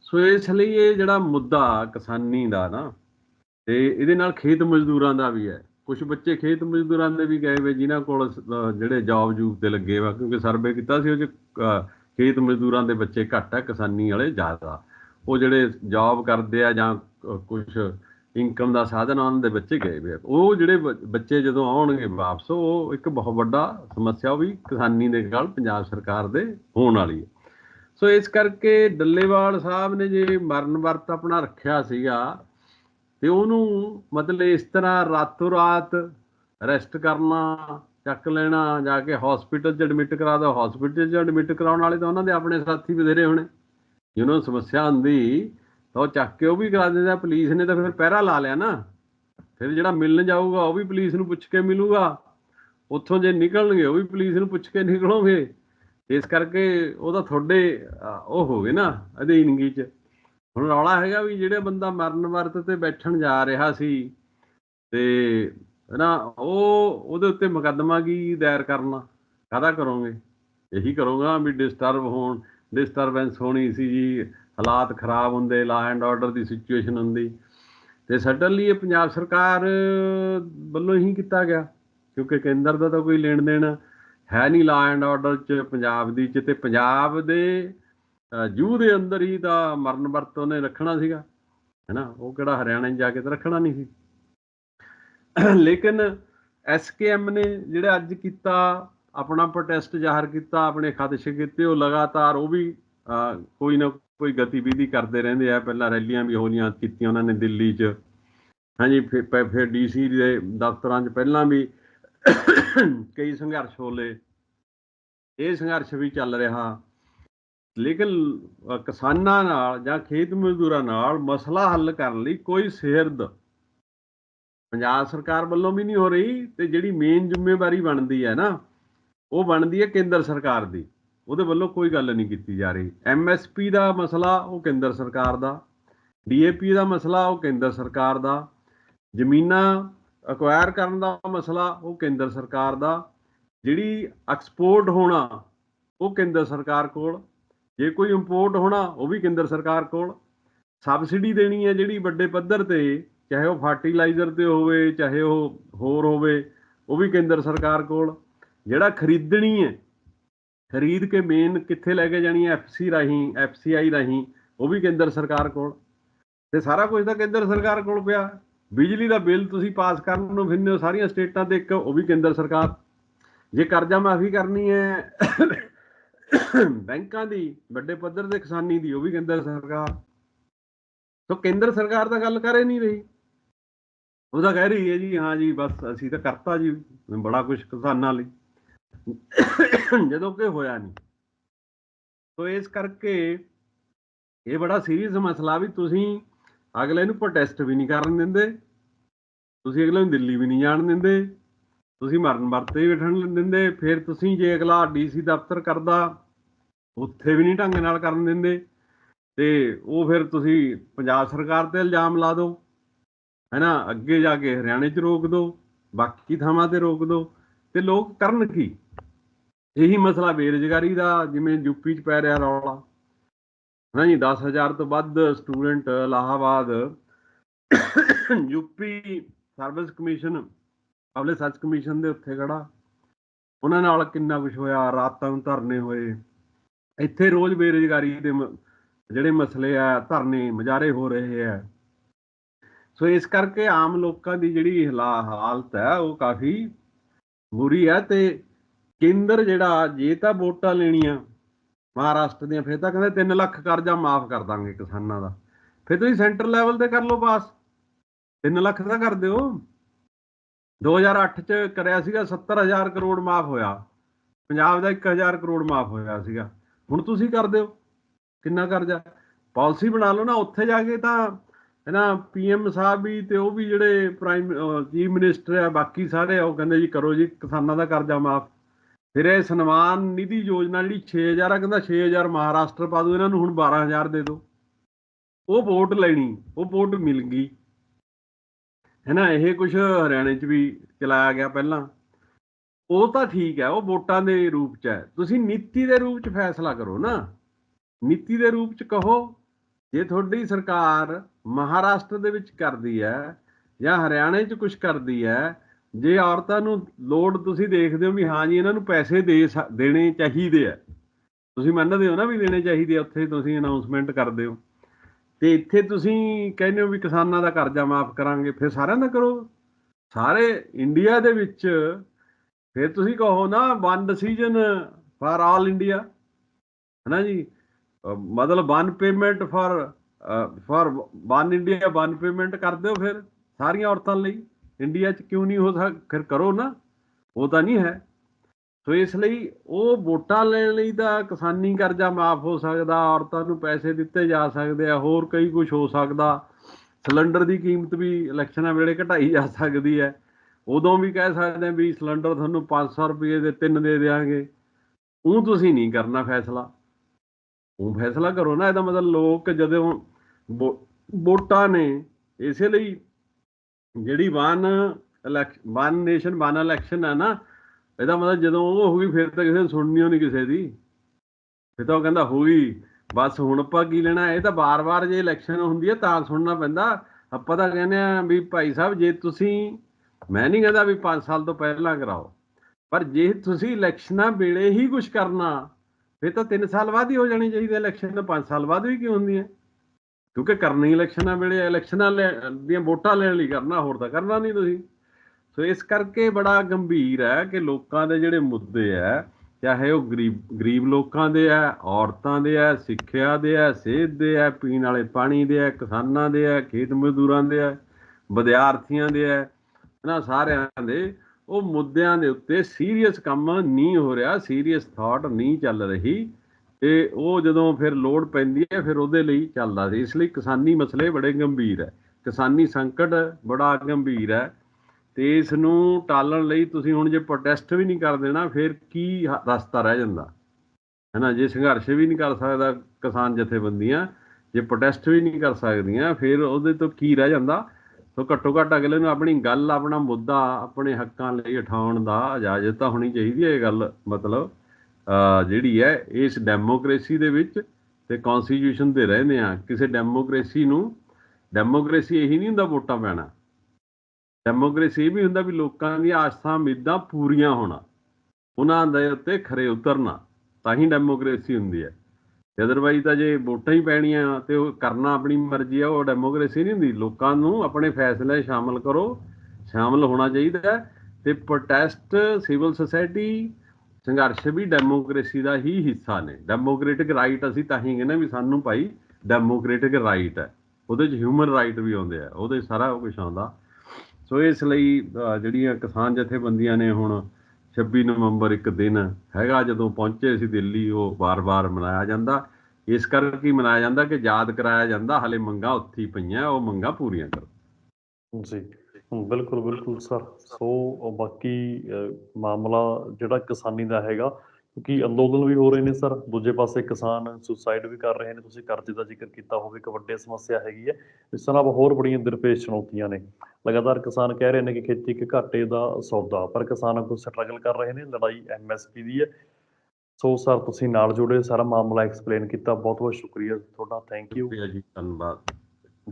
ਸੋ ਇਸ ਲਈ ਇਹ ਜਿਹੜਾ ਮੁੱਦਾ ਕਿਸਾਨੀ ਦਾ ਨਾ, ਤੇ ਇਹਦੇ ਨਾਲ ਖੇਤ ਮਜ਼ਦੂਰਾਂ ਦਾ ਵੀ ਹੈ। ਕੁਝ ਬੱਚੇ ਖੇਤ ਮਜ਼ਦੂਰਾਂ ਦੇ ਵੀ ਗਏ ਵੇ ਜਿਨ੍ਹਾਂ ਕੋਲ ਜਿਹੜੇ ਜੌਬ ਜੂਬ ਤੇ ਲੱਗੇ ਵਾ ਕਿਉਂਕਿ ਸਰਵੇ ਕੀਤਾ ਸੀ ਉਹ ਚ ਅਹ, ਖੇਤ ਮਜ਼ਦੂਰਾਂ ਦੇ ਬੱਚੇ ਘੱਟ ਆ ਕਿਸਾਨੀ ਵਾਲੇ ਜ਼ਿਆਦਾ ਉਹ ਜਿਹੜੇ ਜੌਬ ਕਰਦੇ ਆ ਜਾਂ ਕੁਝ ਇਨਕਮ ਦਾ ਸਾਧਨ ਉਹਨਾਂ ਦੇ ਬੱਚੇ ਗਏ ਵੇ ਆ। ਉਹ ਜਿਹੜੇ ਬ- ਬੱਚੇ ਜਦੋਂ ਆਉਣਗੇ ਵਾਪਸ ਉਹ ਇੱਕ ਬਹੁਤ ਵੱਡਾ ਸਮੱਸਿਆ ਉਹ ਵੀ ਕਿਸਾਨੀ ਦੇ ਨਾਲ ਪੰਜਾਬ ਸਰਕਾਰ ਦੇ ਹੋਣ ਵਾਲੀ ਹੈ ਸੋ ਇਸ ਕਰਕੇ ਡੱਲੇਵਾਲ ਸਾਹਿਬ ਨੇ ਜੇ ਮਰਨ ਵਰਤ ਆਪਣਾ ਰੱਖਿਆ ਸੀਗਾ ਤੇ ਉਹਨੂੰ ਮਤਲਬ ਇਸ ਤਰ੍ਹਾਂ ਰਾਤੋਂ ਰਾਤ ਰੈਸਟ ਕਰਨਾ, ਚੱਕ ਲੈਣਾ, ਜਾ ਕੇ ਹਸਪੀਟਲ 'ਚ ਐਡਮਿਟ ਕਰਾ ਦੋ। ਹਸਪੀਟਲ 'ਚ ਐਡਮਿਟ ਕਰਾਉਣ ਵਾਲੇ ਤਾਂ ਉਹਨਾਂ ਦੇ ਆਪਣੇ ਸਾਥੀ ਬਥੇਰੇ ਹੋਣੇ। ਜਿਹਨਾਂ ਨੂੰ ਸਮੱਸਿਆ ਹੁੰਦੀ, ਤਾਂ ਉਹ ਚੱਕ ਕੇ ਉਹ ਵੀ ਕਰਾ ਦਿੰਦਾ ਪੁਲਿਸ ਨੇ ਤਾਂ ਫਿਰ ਪਹਿਰਾ ਲਾ ਲਿਆ ਨਾ। ਫਿਰ ਜਿਹੜਾ ਮਿਲਣ ਜਾਊਗਾ, ਉਹ ਵੀ ਪੁਲਿਸ ਨੂੰ ਪੁੱਛ ਕੇ ਮਿਲੂਗਾ। ਉੱਥੋਂ ਜੇ ਨਿਕਲਣਗੇ, ਉਹ ਵੀ ਪੁਲਿਸ ਨੂੰ ਪੁੱਛ ਕੇ ਨਿਕਲੋਗੇ। ਇਸ ਕਰਕੇ ਉਹ ਤਾਂ ਤੁਹਾਡੇ ਉਹ ਹੋ ਗਏ ਨਾ, ਅਧੀਨਗੀ 'ਚ। ਹੁਣ ਰੌਲਾ ਹੈਗਾ ਵੀ ਜਿਹੜੇ ਬੰਦਾ ਮਰਨ ਵਰਤ ਤੇ ਬੈਠਣ ਜਾ ਰਿਹਾ ਸੀ ਤੇ ਨਾ ਉਹ ਉਹਦੇ ਉੱਤੇ ਮੁਕੱਦਮਾ ਕੀ ਦਾਇਰ ਕਰਨਾ? ਕਾਹਦਾ ਕਰੋਗੇ? ਇਹੀ ਕਰੋਗਾ ਵੀ ਡਿਸਟਰਬ ਹੋਣ ਡਿਸਟਰਬੈਂਸ ਹੋਣੀ ਸੀ ਜੀ, ਹਾਲਾਤ ਖਰਾਬ ਹੁੰਦੇ law and order the situation ਹੁੰਦੀ। ਤੇ ਸਡਨਲੀ ਇਹ ਪੰਜਾਬ ਸਰਕਾਰ ਵੱਲੋਂ ਹੀ ਕੀਤਾ ਗਿਆ, ਕਿਉਂਕਿ ਕੇਂਦਰ ਦਾ ਤਾਂ ਕੋਈ ਲੈਣ ਦੇਣ ਹੈ ਨਹੀਂ ਲਾ ਐਂਡ ਆਰਡਰ ਚ, ਪੰਜਾਬ ਦੀ ਚ, ਤੇ ਪੰਜਾਬ ਦੇ ਜੂ ਦੇ ਅੰਦਰ ਹੀ ਤਾਂ ਮਰਨ ਵਰਤ ਉਹਨੇ ਰੱਖਣਾ ਸੀਗਾ, ਹੈਨਾ? ਉਹ ਕਿਹੜਾ ਹਰਿਆਣੇ ਜਾ ਕੇ ਤਾਂ ਰੱਖਣਾ ਨਹੀਂ ਸੀ। ਲੇਕਿਨ ਐਸਕੇਐਮ ਨੇ ਜਿਹੜਾ ਅੱਜ ਕੀਤਾ, ਆਪਣਾ ਪ੍ਰੋਟੈਸਟ ਜ਼ਾਹਰ ਕੀਤਾ, ਆਪਣੇ ਖਦਸ਼ੇ ਕੀਤੇ, ਉਹ ਲਗਾਤਾਰ ਉਹ ਵੀ ਕੋਈ ਨਾ ਕੋਈ ਗਤੀਵਿਧੀ ਕਰਦੇ ਰਹਿੰਦੇ ਆ। ਪਹਿਲਾਂ ਰੈਲੀਆਂ ਵੀ ਹੋਲੀਆਂ ਕੀਤੀਆਂ ਉਹਨਾਂ ਨੇ ਦਿੱਲੀ 'ਚ। ਹਾਂਜੀ, ਫਿਰ ਪ- ਫਿਰ ਡੀਸੀ ਦੇ ਦਫ਼ਤਰਾਂ 'ਚ ਪਹਿਲਾਂ ਵੀ ਕਈ ਸੰਘਰਸ਼ ਹੋਲੇ। ਇਹ ਸੰਘਰਸ਼ ਵੀ ਚੱਲ ਰਿਹਾ। ਲੇਕਿਨ ਕਿਸਾਨਾਂ ਨਾਲ ਜਾਂ ਖੇਤ ਮਜ਼ਦੂਰਾਂ ਨਾਲ ਮਸਲਾ ਹੱਲ ਕਰਨ ਲਈ ਕੋਈ ਸਿਰਦ ਪੰਜਾਬ ਸਰਕਾਰ ਵੱਲੋਂ ਵੀ ਨਹੀਂ ਹੋ ਰਹੀ ਤੇ ਜਿਹੜੀ ਮੇਨ ਜ਼ਿੰਮੇਵਾਰੀ ਬਣਦੀ ਹੈ ਨਾ, ਉਹ ਬਣਦੀ ਹੈ ਕੇਂਦਰ ਸਰਕਾਰ ਦੀ। ਉਹਦੇ ਵੱਲੋਂ ਕੋਈ ਗੱਲ ਨਹੀਂ ਕੀਤੀ ਜਾ ਰਹੀ। ਐਮਐਸਪੀ ਦਾ ਮਸਲਾ ਉਹ ਕੇਂਦਰ ਸਰਕਾਰ ਦਾ ਡੀਏਪੀ ਦਾ ਮਸਲਾ ਉਹ ਕੇਂਦਰ ਸਰਕਾਰ ਦਾ, ਜ਼ਮੀਨਾਂ ਅਕਵਾਇਰ ਕਰਨ ਦਾ ਮਸਲਾ ਉਹ ਕੇਂਦਰ ਸਰਕਾਰ ਦਾ, ਜਿਹੜੀ ਐਕਸਪੋਰਟ ਹੋਣਾ ਉਹ ਕੇਂਦਰ ਸਰਕਾਰ ਕੋਲ ਜੇ ਕੋਈ ਇੰਪੋਰਟ ਹੋਣਾ, ਉਹ ਵੀ ਕੇਂਦਰ ਸਰਕਾਰ ਕੋਲ। ਸਬਸਿਡੀ ਦੇਣੀ ਹੈ ਜਿਹੜੀ ਵੱਡੇ ਪੱਧਰ ਤੇ, ਚਾਹੇ ਉਹ ਫਰਟੀਲਾਈਜ਼ਰ ਤੇ ਹੋਵੇ, ਚਾਹੇ ਉਹ ਹੋਰ ਹੋਵੇ, ਉਹ ਵੀ ਕੇਂਦਰ ਸਰਕਾਰ ਕੋਲ। ਜਿਹੜਾ ਖਰੀਦਣੀ ਹੈ, ਖਰੀਦ ਕੇ ਮੇਨ ਕਿੱਥੇ ਲੈ ਕੇ ਜਾਣੀ ਹੈ? ਐਫਸੀ ਰਾਹੀਂ ਐਫਸੀਆਈ ਰਾਹੀਂ, ਉਹ ਵੀ ਕੇਂਦਰ ਸਰਕਾਰ ਕੋਲ। ਤੇ ਸਾਰਾ ਕੁਝ ਤਾਂ ਕੇਂਦਰ ਸਰਕਾਰ ਕੋਲ ਪਿਆ। ਬਿਜਲੀ ਦਾ ਬਿੱਲ ਤੁਸੀਂ ਪਾਸ ਕਰਨ ਨੂੰ ਫਿਰਨੇ ਹੋ, ਸਾਰੀਆਂ ਸਟੇਟਾਂ ਤੇ ਇੱਕ, ਉਹ ਵੀ ਕੇਂਦਰ ਸਰਕਾਰ। ਜੇ ਕਰਜ਼ਾ ਮਾਫੀ ਕਰਨੀ ਹੈ ਬੈਂਕਾਂ ਦੀ, ਵੱਡੇ ਪੱਧਰ ਦੇ ਕਿਸਾਨੀ ਦੀ, ਉਹ ਵੀ ਕੇਂਦਰ ਸਰਕਾਰ। ਸੋ ਕੇਂਦਰ ਸਰਕਾਰ ਤਾਂ ਗੱਲ ਕਰੇ ਨਹੀਂ ਰਹੀ। ਉਹ ਤਾਂ ਕਹਿ ਰਹੀ ਹੈ ਜੀ, ਹਾਂ ਜੀ, ਬਸ ਅਸੀਂ ਤਾਂ ਕਰਤਾ ਜੀ, ਬੜਾ ਕੁਝ ਕਿਸਾਨਾਂ ਲਈ। ਜਦੋਂ ਕਿ ਹੋਇਆ ਨਹੀਂ। ਸੋ ਇਸ ਕਰਕੇ ਇਹ ਬੜਾ ਸੀਰੀਅਸ ਮਸਲਾ ਵੀ ਤੁਸੀਂ ਅਗਲੇ ਨੂੰ ਪ੍ਰੋਟੈਸਟ ਵੀ ਨਹੀਂ ਕਰਨ ਦਿੰਦੇ। ਤੁਸੀਂ ਅਗਲੇ ਨੂੰ ਦਿੱਲੀ ਵੀ ਨਹੀਂ ਜਾਣ ਦਿੰਦੇ। ਤੁਸੀਂ ਮਰਨ ਵਰਤੇ ਬੈਠਣ ਦਿੰਦੇ, ਫਿਰ ਤੁਸੀਂ ਜੇ ਅਗਲਾ ਡੀਸੀ ਦਫ਼ਤਰ ਕਰਦਾ, ਉੱਥੇ ਵੀ ਨਹੀਂ ਢੰਗ ਨਾਲ ਕਰਨ ਦਿੰਦੇ, ਤੇ ਉਹ ਫਿਰ ਤੁਸੀਂ ਪੰਜਾਬ ਸਰਕਾਰ ਤੇ ਇਲਜ਼ਾਮ ਲਾ ਦਿਓ, ਹੈਨਾ, ਅੱਗੇ ਜਾ ਕੇ ਹਰਿਆਣੇ 'ਚ ਰੋਕ ਦਿਓ, ਬਾਕੀ ਥਾਵਾਂ ਤੇ ਰੋਕ ਦਿਓ, ਤੇ ਲੋਕ ਕਰਨ ਕੀ? ਇਹੀ ਮਸਲਾ ਬੇਰੁਜ਼ਗਾਰੀ ਦਾ, ਜਿਵੇਂ ਯੂਪੀ 'ਚ ਪੈ ਰਿਹਾ ਰੌਲਾ ਹਾਂਜੀ 10000 ਤੋਂ ਵੱਧ student Allahabad UP service commission public service commission ਦੇ ਉੱਥੇ ਖੜਾ। ਉਹਨਾਂ ਨਾਲ ਕਿੰਨਾ ਕੁਝ ਹੋਇਆ, ਰਾਤਾਂ ਨੂੰ ਧਰਨੇ ਹੋਏ। ਇੱਥੇ ਰੋਜ਼ ਬੇਰੁਜ਼ਗਾਰੀ ਦੇ ਜਿਹੜੇ ਮਸਲੇ ਆ, ਧਰਨੇ ਮੁਜ਼ਾਹਰੇ ਹੋ ਰਹੇ ਆ। ਸੋ ਇਸ ਕਰਕੇ ਆਮ ਲੋਕਾਂ ਦੀ ਜਿਹੜੀ ਹਾਲਾ- ਹਾਲਤ ਹੈ, ਉਹ ਕਾਫੀ ਬੁਰੀ ਹੈ ਤੇ ਕੇਂਦਰ ਜਿਹੜਾ, ਜੇ ਤਾਂ ਵੋਟਾਂ ਲੈਣੀਆਂ ਮਹਾਰਾਸ਼ਟਰ ਦੀਆਂ, ਫਿਰ ਤਾਂ ਕਹਿੰਦੇ 3 ਲੱਖ ਕਰਜ਼ਾ ਮਾਫ ਕਰ ਦਾਂਗੇ ਕਿਸਾਨਾਂ ਦਾ। ਫਿਰ ਤੁਸੀਂ ਸੈਂਟਰ ਲੈਵਲ ਤੇ ਕਰ ਲਓ ਪਾਸ। 3 ਲੱਖ ਦਾ ਕਰ ਦਿਓ। 2008 ਚ ਕਰਿਆ ਸੀਗਾ 70000 ਕਰੋੜ ਮਾਫ ਹੋਇਆ। ਪੰਜਾਬ ਦਾ 1000 ਕਰੋੜ ਮਾਫ ਹੋਇਆ ਸੀਗਾ। ਹੁਣ ਤੁਸੀਂ ਕਰ ਦਿਓ ਕਿੰਨਾ ਕਰਜ਼ਾ? ਪਾਲਿਸੀ ਬਣਾ ਲਓ ਨਾ, ਉੱਥੇ ਜਾ ਕੇ ਤਾਂ ਹੈ ਨਾ ਪੀਐਮ ਸਾਹਿਬ ਵੀ ਤੇ ਉਹ ਵੀ ਜਿਹੜੇ ਪ੍ਰਾਈਮ ਚੀਫ ਮਿਨਿਸਟਰ ਆ, ਬਾਕੀ ਸਾਰੇ ਉਹ ਕਹਿੰਦੇ ਜੀ ਕਰੋ ਜੀ, ਕਿਸਾਨਾਂ ਦਾ ਕਰਜ਼ਾ ਮਾਫ। ਫਿਰ ਇਹ ਸਨਮਾਨ ਨਿਧੀ ਯੋਜਨਾ ਜਿਹੜੀ 6000 ਆ, ਕਹਿੰਦਾ 6000 ਮਹਾਰਾਸ਼ਟਰ ਪਾ ਦਿਓ, ਇਹਨਾਂ ਨੂੰ ਹੁਣ 12000 ਦੇ ਦਿਓ। ਉਹ ਵੋਟ ਲੈਣੀ, ਉਹ ਵੋਟ ਮਿਲ ਗਈ। ਹੈ ਨਾ, ਇਹ ਕੁਝ ਹਰਿਆਣੇ 'ਚ ਵੀ ਚਲਾਇਆ ਗਿਆ ਪਹਿਲਾਂ। ਉਹ ਤਾਂ ਠੀਕ ਹੈ, ਉਹ ਵੋਟਾਂ ਦੇ ਰੂਪ 'ਚ ਹੈ। ਤੁਸੀਂ ਨੀਤੀ ਦੇ ਰੂਪ 'ਚ ਫੈਸਲਾ ਕਰੋ ਨਾ। ਨੀਤੀ ਦੇ ਰੂਪ 'ਚ ਕਹੋ, ਜੇ ਤੁਹਾਡੀ ਸਰਕਾਰ ਮਹਾਰਾਸ਼ਟਰ ਦੇ ਵਿੱਚ ਕਰਦੀ ਹੈ ਜਾਂ ਹਰਿਆਣੇ 'ਚ ਕੁਝ ਕਰਦੀ ਹੈ, ਜੇ ਔਰਤਾਂ ਨੂੰ ਲੋੜ ਤੁਸੀਂ ਦੇਖਦੇ ਹੋ ਵੀ ਹਾਂ ਜੀ, ਇਹਨਾਂ ਨੂੰ ਪੈਸੇ ਦੇ ਸਕ- ਦੇਣੇ ਚਾਹੀਦੇ ਆ ਤੁਸੀਂ ਮੰਨਦੇ ਹੋ ਨਾ ਵੀ ਦੇਣੇ ਚਾਹੀਦੇ ਆ, ਉੱਥੇ ਤੁਸੀਂ ਅਨਾਉਂਸਮੈਂਟ ਕਰਦੇ ਹੋ। ਤੇ ਇੱਥੇ ਤੁਸੀਂ ਕਹਿੰਦੇ ਹੋ ਵੀ ਕਿਸਾਨਾਂ ਦਾ ਕਰਜ਼ਾ ਮਾਫ ਕਰਾਂਗੇ, ਫਿਰ ਸਾਰਿਆਂ ਦਾ ਕਰੋ। ਸਾਰੇ ਇੰਡੀਆ ਦੇ ਵਿੱਚ ਫਿਰ ਤੁਸੀਂ ਕਹੋ ਨਾ one decision for all India ਹੈਨਾ ਜੀ? ਮਤਲਬ one payment for for one India one payment ਕਰ ਦਿਓ ਫਿਰ ਸਾਰੀਆਂ ਔਰਤਾਂ ਲਈ। ਇੰਡੀਆ 'ਚ ਕਿਉਂ ਨਹੀਂ ਹੋ ਸਕ, ਫਿਰ ਕਰੋ ਨਾ। ਉਹ ਤਾਂ ਨਹੀਂ ਹੈ। ਸੋ ਇਸ ਲਈ ਉਹ ਵੋਟਾਂ ਲੈਣ ਲਈ ਤਾਂ ਕਿਸਾਨੀ ਕਰਜ਼ਾ ਮਾਫ ਹੋ ਸਕਦਾ, ਔਰਤਾਂ ਨੂੰ ਪੈਸੇ ਦਿੱਤੇ ਜਾ ਸਕਦੇ ਆ, ਹੋਰ ਕਈ ਕੁਝ ਹੋ ਸਕਦਾ। ਸਿਲੰਡਰ ਦੀ ਕੀਮਤ ਵੀ ਇਲੈਕਸ਼ਨਾਂ ਵੇਲੇ ਘਟਾਈ ਜਾ ਸਕਦੀ ਹੈ। ਉਦੋਂ ਵੀ ਕਹਿ ਸਕਦੇ ਆ ਵੀ ਸਿਲੰਡਰ ਤੁਹਾਨੂੰ 500 ਰੁਪਏ ਦੇ ਤਿੰਨ ਦੇ ਦੇਾਂਗੇ ਉਹ ਤੁਸੀਂ ਨਹੀਂ ਕਰਨਾ ਫੈਸਲਾ। ਉਹ ਫੈਸਲਾ ਕਰੋ ਨਾ, ਇਹਦਾ ਮਤਲਬ ਲੋਕ ਜਦੋਂ ਵੋ- ਵੋਟਾਂ ਨੇ, ਇਸੇ ਲਈ ਜਿਹੜੀ one election one nation, one election ਹੈ ਨਾ ਇਹਦਾ ਮਤਲਬ ਜਦੋਂ ਉਹ ਹੋ ਗਈ, ਫਿਰ ਤਾਂ ਕਿਸੇ ਨੇ ਸੁਣਨੀ ਓ ਨਹੀਂ ਕਿਸੇ ਦੀ। ਫਿਰ ਤਾਂ ਉਹ ਕਹਿੰਦਾ, ਹੋ ਗਈ। ਬਸ ਹੁਣ ਆਪਾਂ ਕੀ ਲੈਣਾ? ਇਹ ਤਾਂ ਬਾਰ-ਬਾਰ ਜੇ ਇਲੈਕਸ਼ਨ ਹੁੰਦੀ ਹੈ ਤਾਂ ਸੁਣਨਾ ਪੈਂਦਾ। ਆਪਾਂ ਤਾਂ ਕਹਿੰਦੇ ਆ ਵੀ ਭਾਈ ਸਾਹਿਬ, ਜੇ ਤੁਸੀਂ, ਮੈਂ ਨਹੀਂ ਕਹਿੰਦਾ ਵੀ 5 ਸਾਲ ਤੋਂ ਪਹਿਲਾਂ ਕਰਾਓ। ਪਰ ਜੇ ਤੁਸੀਂ ਇਲੈਕਸ਼ਨਾਂ ਵੇਲੇ ਹੀ ਕੁਝ ਕਰਨਾ, ਫਿਰ ਤਾਂ 3 ਸਾਲ ਬਾਅਦ ਹੀ ਹੋ ਜਾਣੀ ਚਾਹੀਦੀ ਇਲੈਕਸ਼ਨ। ਤਾਂ 5 ਸਾਲ ਬਾਅਦ ਵੀ ਕਿਉਂ ਹੁੰਦੀ ਹੈ ਕਿਉਂਕਿ ਕਰਨੀ ਇਲੈਕਸ਼ਨਾਂ ਵੇਲੇ, ਇਲੈਕਸ਼ਨਾਂ ਲੈ- ਦੀਆਂ ਵੋਟਾਂ ਲੈਣ ਲਈ ਕਰਨਾ, ਹੋਰ ਤਾਂ ਕਰਨਾ ਨਹੀਂ ਤੁਸੀਂ। ਸੋ ਇਸ ਕਰਕੇ ਬੜਾ ਗੰਭੀਰ ਹੈ ਕਿ ਲੋਕਾਂ ਦੇ ਜਿਹੜੇ ਮੁੱਦੇ ਹੈ, ਚਾਹੇ ਉਹ ਗਰੀਬ ਗਰੀਬ ਲੋਕਾਂ ਦੇ ਹੈ, ਔਰਤਾਂ ਦੇ ਹੈ, ਸਿੱਖਿਆ ਦੇ ਹੈ, ਸਿਹਤ ਦੇ ਹੈ, ਪੀਣ ਵਾਲੇ ਪਾਣੀ ਦੇ ਹੈ, ਕਿਸਾਨਾਂ ਦੇ ਹੈ, ਖੇਤ ਮਜ਼ਦੂਰਾਂ ਦੇ ਹੈ, ਵਿਦਿਆਰਥੀਆਂ ਦੇ ਹੈ, ਇਹਨਾਂ ਸਾਰਿਆਂ ਦੇ ਉਹ ਮੁੱਦਿਆਂ ਦੇ ਉੱਤੇ ਸੀਰੀਅਸ ਕੰਮ ਨਹੀਂ ਹੋ ਰਿਹਾ ਸੀਰੀਅਸ ਥਾਟ ਨਹੀਂ ਚੱਲ ਰਹੀ ਤੇ ਉਹ ਜਦੋਂ ਫਿਰ ਲੋੜ ਪੈਂਦੀ ਹੈ, ਫਿਰ ਉਹਦੇ ਲਈ ਚੱਲਦਾ ਸੀ। ਇਸ ਲਈ ਕਿਸਾਨੀ ਮਸਲੇ ਬੜੇ ਗੰਭੀਰ ਹੈ। ਕਿਸਾਨੀ ਸੰਕਟ ਬੜਾ ਗੰਭੀਰ ਹੈ। ਤੇ ਇਸ ਨੂੰ ਟਾਲਣ ਲਈ ਤੁਸੀਂ ਹੁਣ ਜੇ ਪ੍ਰੋਟੈਸਟ ਵੀ ਨਹੀਂ ਕਰ ਦੇਣਾ ਫਿਰ ਕੀ ਹ- ਰਸਤਾ ਰਹਿ ਜਾਂਦਾ? ਹੈਨਾ, ਜੇ ਸੰਘਰਸ਼ ਵੀ ਨਹੀਂ ਕਰ ਸਕਦਾ ਕਿਸਾਨ ਜਥੇਬੰਦੀਆਂ, ਜੇ ਪ੍ਰੋਟੈਸਟ ਵੀ ਨਹੀਂ ਕਰ ਸਕਦੀਆਂ, ਫਿਰ ਉਹਦੇ ਤੋਂ ਕੀ ਰਹਿ ਜਾਂਦਾ? ਸੋ ਘੱਟੋ ਘੱਟ ਅਗਲੇ ਨੂੰ ਆਪਣੀ ਗੱਲ, ਆਪਣਾ ਮੁੱਦਾ, ਆਪਣੇ ਹੱਕਾਂ ਲਈ ਉਠਾਉਣ ਦਾ ਇਜਾਜ਼ਤ ਤਾਂ ਹੋਣੀ ਚਾਹੀਦੀ ਹੈ ਇਹ ਗੱਲ, ਮਤਲਬ ਜਿਹੜੀ ਹੈ, ਇਸ ਡੈਮੋਕ੍ਰੇਸੀ ਦੇ ਵਿੱਚ ਤੇ ਕਨਸਟੀਟਿਊਸ਼ਨ ਤੇ ਰਹਿੰਦੇ ਆ ਕਿਸੇ ਡੈਮੋਕ੍ਰੇਸੀ ਨੂੰ ਡੈਮੋਕ੍ਰੇਸੀ ਇਹੀ ਨਹੀਂ ਹੁੰਦਾ ਵੋਟਾਂ ਪੈਣਾ। ਡੈਮੋਕ੍ਰੇਸੀ ਇਹ ਵੀ ਹੁੰਦਾ ਵੀ ਲੋਕਾਂ ਦੀਆਂ ਆਸਥਾ ਉਮੀਦਾਂ ਪੂਰੀਆਂ ਹੋਣਾ, ਉਹਨਾਂ ਦੇ ਉੱਤੇ ਖਰੇ ਉਤਰਨਾ, ਤਾਂ ਹੀ ਡੈਮੋਕ੍ਰੇਸੀ ਹੁੰਦੀ ਹੈ। ਅਦਰਵਾਈਜ਼ ਤਾਂ ਜੇ ਵੋਟਾਂ ਹੀ ਪੈਣੀਆਂ ਤੇ ਉਹ ਕਰਨਾ ਆਪਣੀ ਮਰਜ਼ੀ ਆ, ਉਹ ਡੈਮੋਕ੍ਰੇਸੀ ਨਹੀਂ ਹੁੰਦੀ। ਲੋਕਾਂ ਨੂੰ ਆਪਣੇ ਫੈਸਲੇ ਸ਼ਾਮਲ ਕਰੋ, ਸ਼ਾਮਲ ਹੋਣਾ ਚਾਹੀਦਾ ਹੈ ਤੇ ਪ੍ਰੋਟੈਸਟ ਸਿਵਲ ਸੁਸਾਇਟੀ ਸੰਘਰਸ਼ ਵੀ ਡੈਮੋਕ੍ਰੇਸੀ ਦਾ ਹੀ ਹਿੱਸਾ ਨੇ। ਡੈਮੋਕ੍ਰੈਟਿਕ ਰਾਈਟ ਅਸੀਂ ਤਾਂ ਹੀ ਕਹਿੰਦੇ ਵੀ ਸਾਨੂੰ ਭਾਈ ਡੈਮੋਕ੍ਰੈਟਿਕ ਰਾਈਟ ਹੈ। ਉਹਦੇ ਚ ਹਿਊਮਨ ਰਾਈਟ ਵੀ ਆਉਂਦੇ ਆ, ਉਹਦੇ 'ਚ ਸਾਰਾ ਕੁਝ ਆਉਂਦਾ। ਸੋ ਇਸ ਲਈ ਜਿਹੜੀਆਂ ਕਿਸਾਨ ਜਥੇਬੰਦੀਆਂ ਨੇ ਹੁਣ 26 ਨਵੰਬਰ ਇੱਕ ਦਿਨ ਹੈਗਾ, ਜਦੋਂ ਪਹੁੰਚੇ ਸੀ ਦਿੱਲੀ, ਉਹ ਵਾਰ-ਵਾਰ ਮਨਾਇਆ ਜਾਂਦਾ। ਇਸ ਕਰਕੇ ਮਨਾਇਆ ਜਾਂਦਾ ਕਿ ਯਾਦ ਕਰਾਇਆ ਜਾਂਦਾ, ਹਲੇ ਮੰਗਾਂ ਉੱਥੇ ਪਈਆਂ, ਉਹ ਮੰਗਾਂ ਪੂਰੀਆਂ ਕਰੋ। ਜੀ, ਬਿਲਕੁਲ ਬਿਲਕੁਲ, ਸਰ। ਸੋ ਬਾਕੀ ਮਾਮਲਾ ਜਿਹੜਾ ਕਿਸਾਨੀ ਦਾ ਹੈਗਾ ਕਿਉਂਕਿ ਅੰਦੋਲਨ ਵੀ ਹੋ ਰਹੇ ਨੇ ਸਰ, ਦੂਜੇ ਪਾਸੇ ਕਿਸਾਨ ਸੁਸਾਈਡ ਵੀ ਕਰ ਰਹੇ ਨੇ, ਤੁਸੀਂ ਕਰਜ਼ੇ ਦਾ ਜ਼ਿਕਰ ਕੀਤਾ ਹੋਵੇ, ਇੱਕ ਵੱਡੇ ਸਮੱਸਿਆ ਹੈਗੀ ਹੈ। ਇਸ ਤਰ੍ਹਾਂ ਹੋਰ ਬੜੀਆਂ ਦਰਪੇਸ਼ ਚੁਣੌਤੀਆਂ ਨੇ। ਲਗਾਤਾਰ ਕਿਸਾਨ ਕਹਿ ਰਹੇ ਨੇ ਕਿ ਖੇਤੀ ਇੱਕ ਘਾਟੇ ਦਾ ਸੌਦਾ, ਪਰ ਕਿਸਾਨ ਕੋਈ ਸਟਰਗਲ ਕਰ ਰਹੇ ਨੇ, ਲੜਾਈ ਐਮਐਸਪੀ ਦੀ ਹੈ। ਸੋ ਸਰ, ਤੁਸੀਂ ਨਾਲ ਜੁੜੇ ਸਾਰਾ ਮਾਮਲਾ ਐਕਸਪਲੇਨ ਕੀਤਾ। ਬਹੁਤ ਬਹੁਤ ਸ਼ੁਕਰੀਆ। ਤੁਹਾਡਾ ਥੈਂਕ ਯੂ ਜੀ, ਧੰਨਵਾਦ।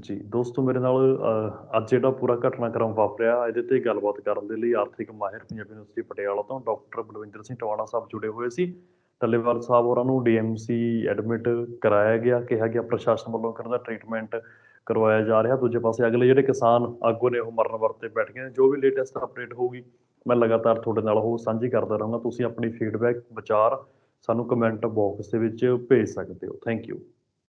ਜੀ ਦੋਸਤੋ ਮੇਰੇ ਨਾਲ ਅਹ, ਅੱਜ ਜਿਹੜਾ ਪੂਰਾ ਘਟਨਾਕ੍ਰਮ ਵਾਪਰਿਆ ਇਹਦੇ ਤੇ ਗੱਲਬਾਤ ਕਰਨ ਦੇ ਲਈ ਆਰਥਿਕ ਮਾਹਿਰ ਪੰਜਾਬੀ ਯੂਨੀਵਰਸਿਟੀ ਪਟਿਆਲਾ ਤੋਂ ਡਾਕਟਰ ਬਲਵਿੰਦਰ ਸਿੰਘ ਟਵਾਣਾ ਸਾਹਿਬ ਜੁੜੇ ਹੋਏ ਸੀ। ਟੱਲੇਵਾਲ ਸਾਹਿਬ ਹੋਰਾਂ ਨੂੰ ਡੀਐਮਸੀ ਐਡਮਿਟ ਕਰਾਇਆ ਗਿਆ ਕਿਹਾ ਗਿਆ ਪ੍ਰਸ਼ਾਸਨ ਵੱਲੋਂ ਕਿ ਦਾ ਟ੍ਰੀਟਮੈਂਟ ਕਰਵਾਇਆ ਜਾ ਰਿਹਾ। ਦੂਜੇ ਪਾਸੇ ਅਗਲੇ ਜਿਹੜੇ ਕਿਸਾਨ ਆਗੂ ਨੇ ਉਹ ਮਰਨ ਵਰਤੇ ਬੈਠ ਗਏ ਨੇ। ਜੋ ਵੀ ਲੇਟੈਸਟ ਅਪਡੇਟ ਹੋਊਗੀ ਮੈਂ ਲਗਾਤਾਰ ਤੁਹਾਡੇ ਨਾਲ ਉਹ ਸਾਂਝੀ ਕਰਦਾ ਰਹਾਂਗਾ। ਤੁਸੀਂ ਆਪਣੀ ਫੀਡਬੈਕ ਵਿਚਾਰ ਸਾਨੂੰ ਕਮੈਂਟ ਬਾਕਸ ਦੇ ਵਿੱਚ ਭੇਜ ਸਕਦੇ ਹੋ। Thank you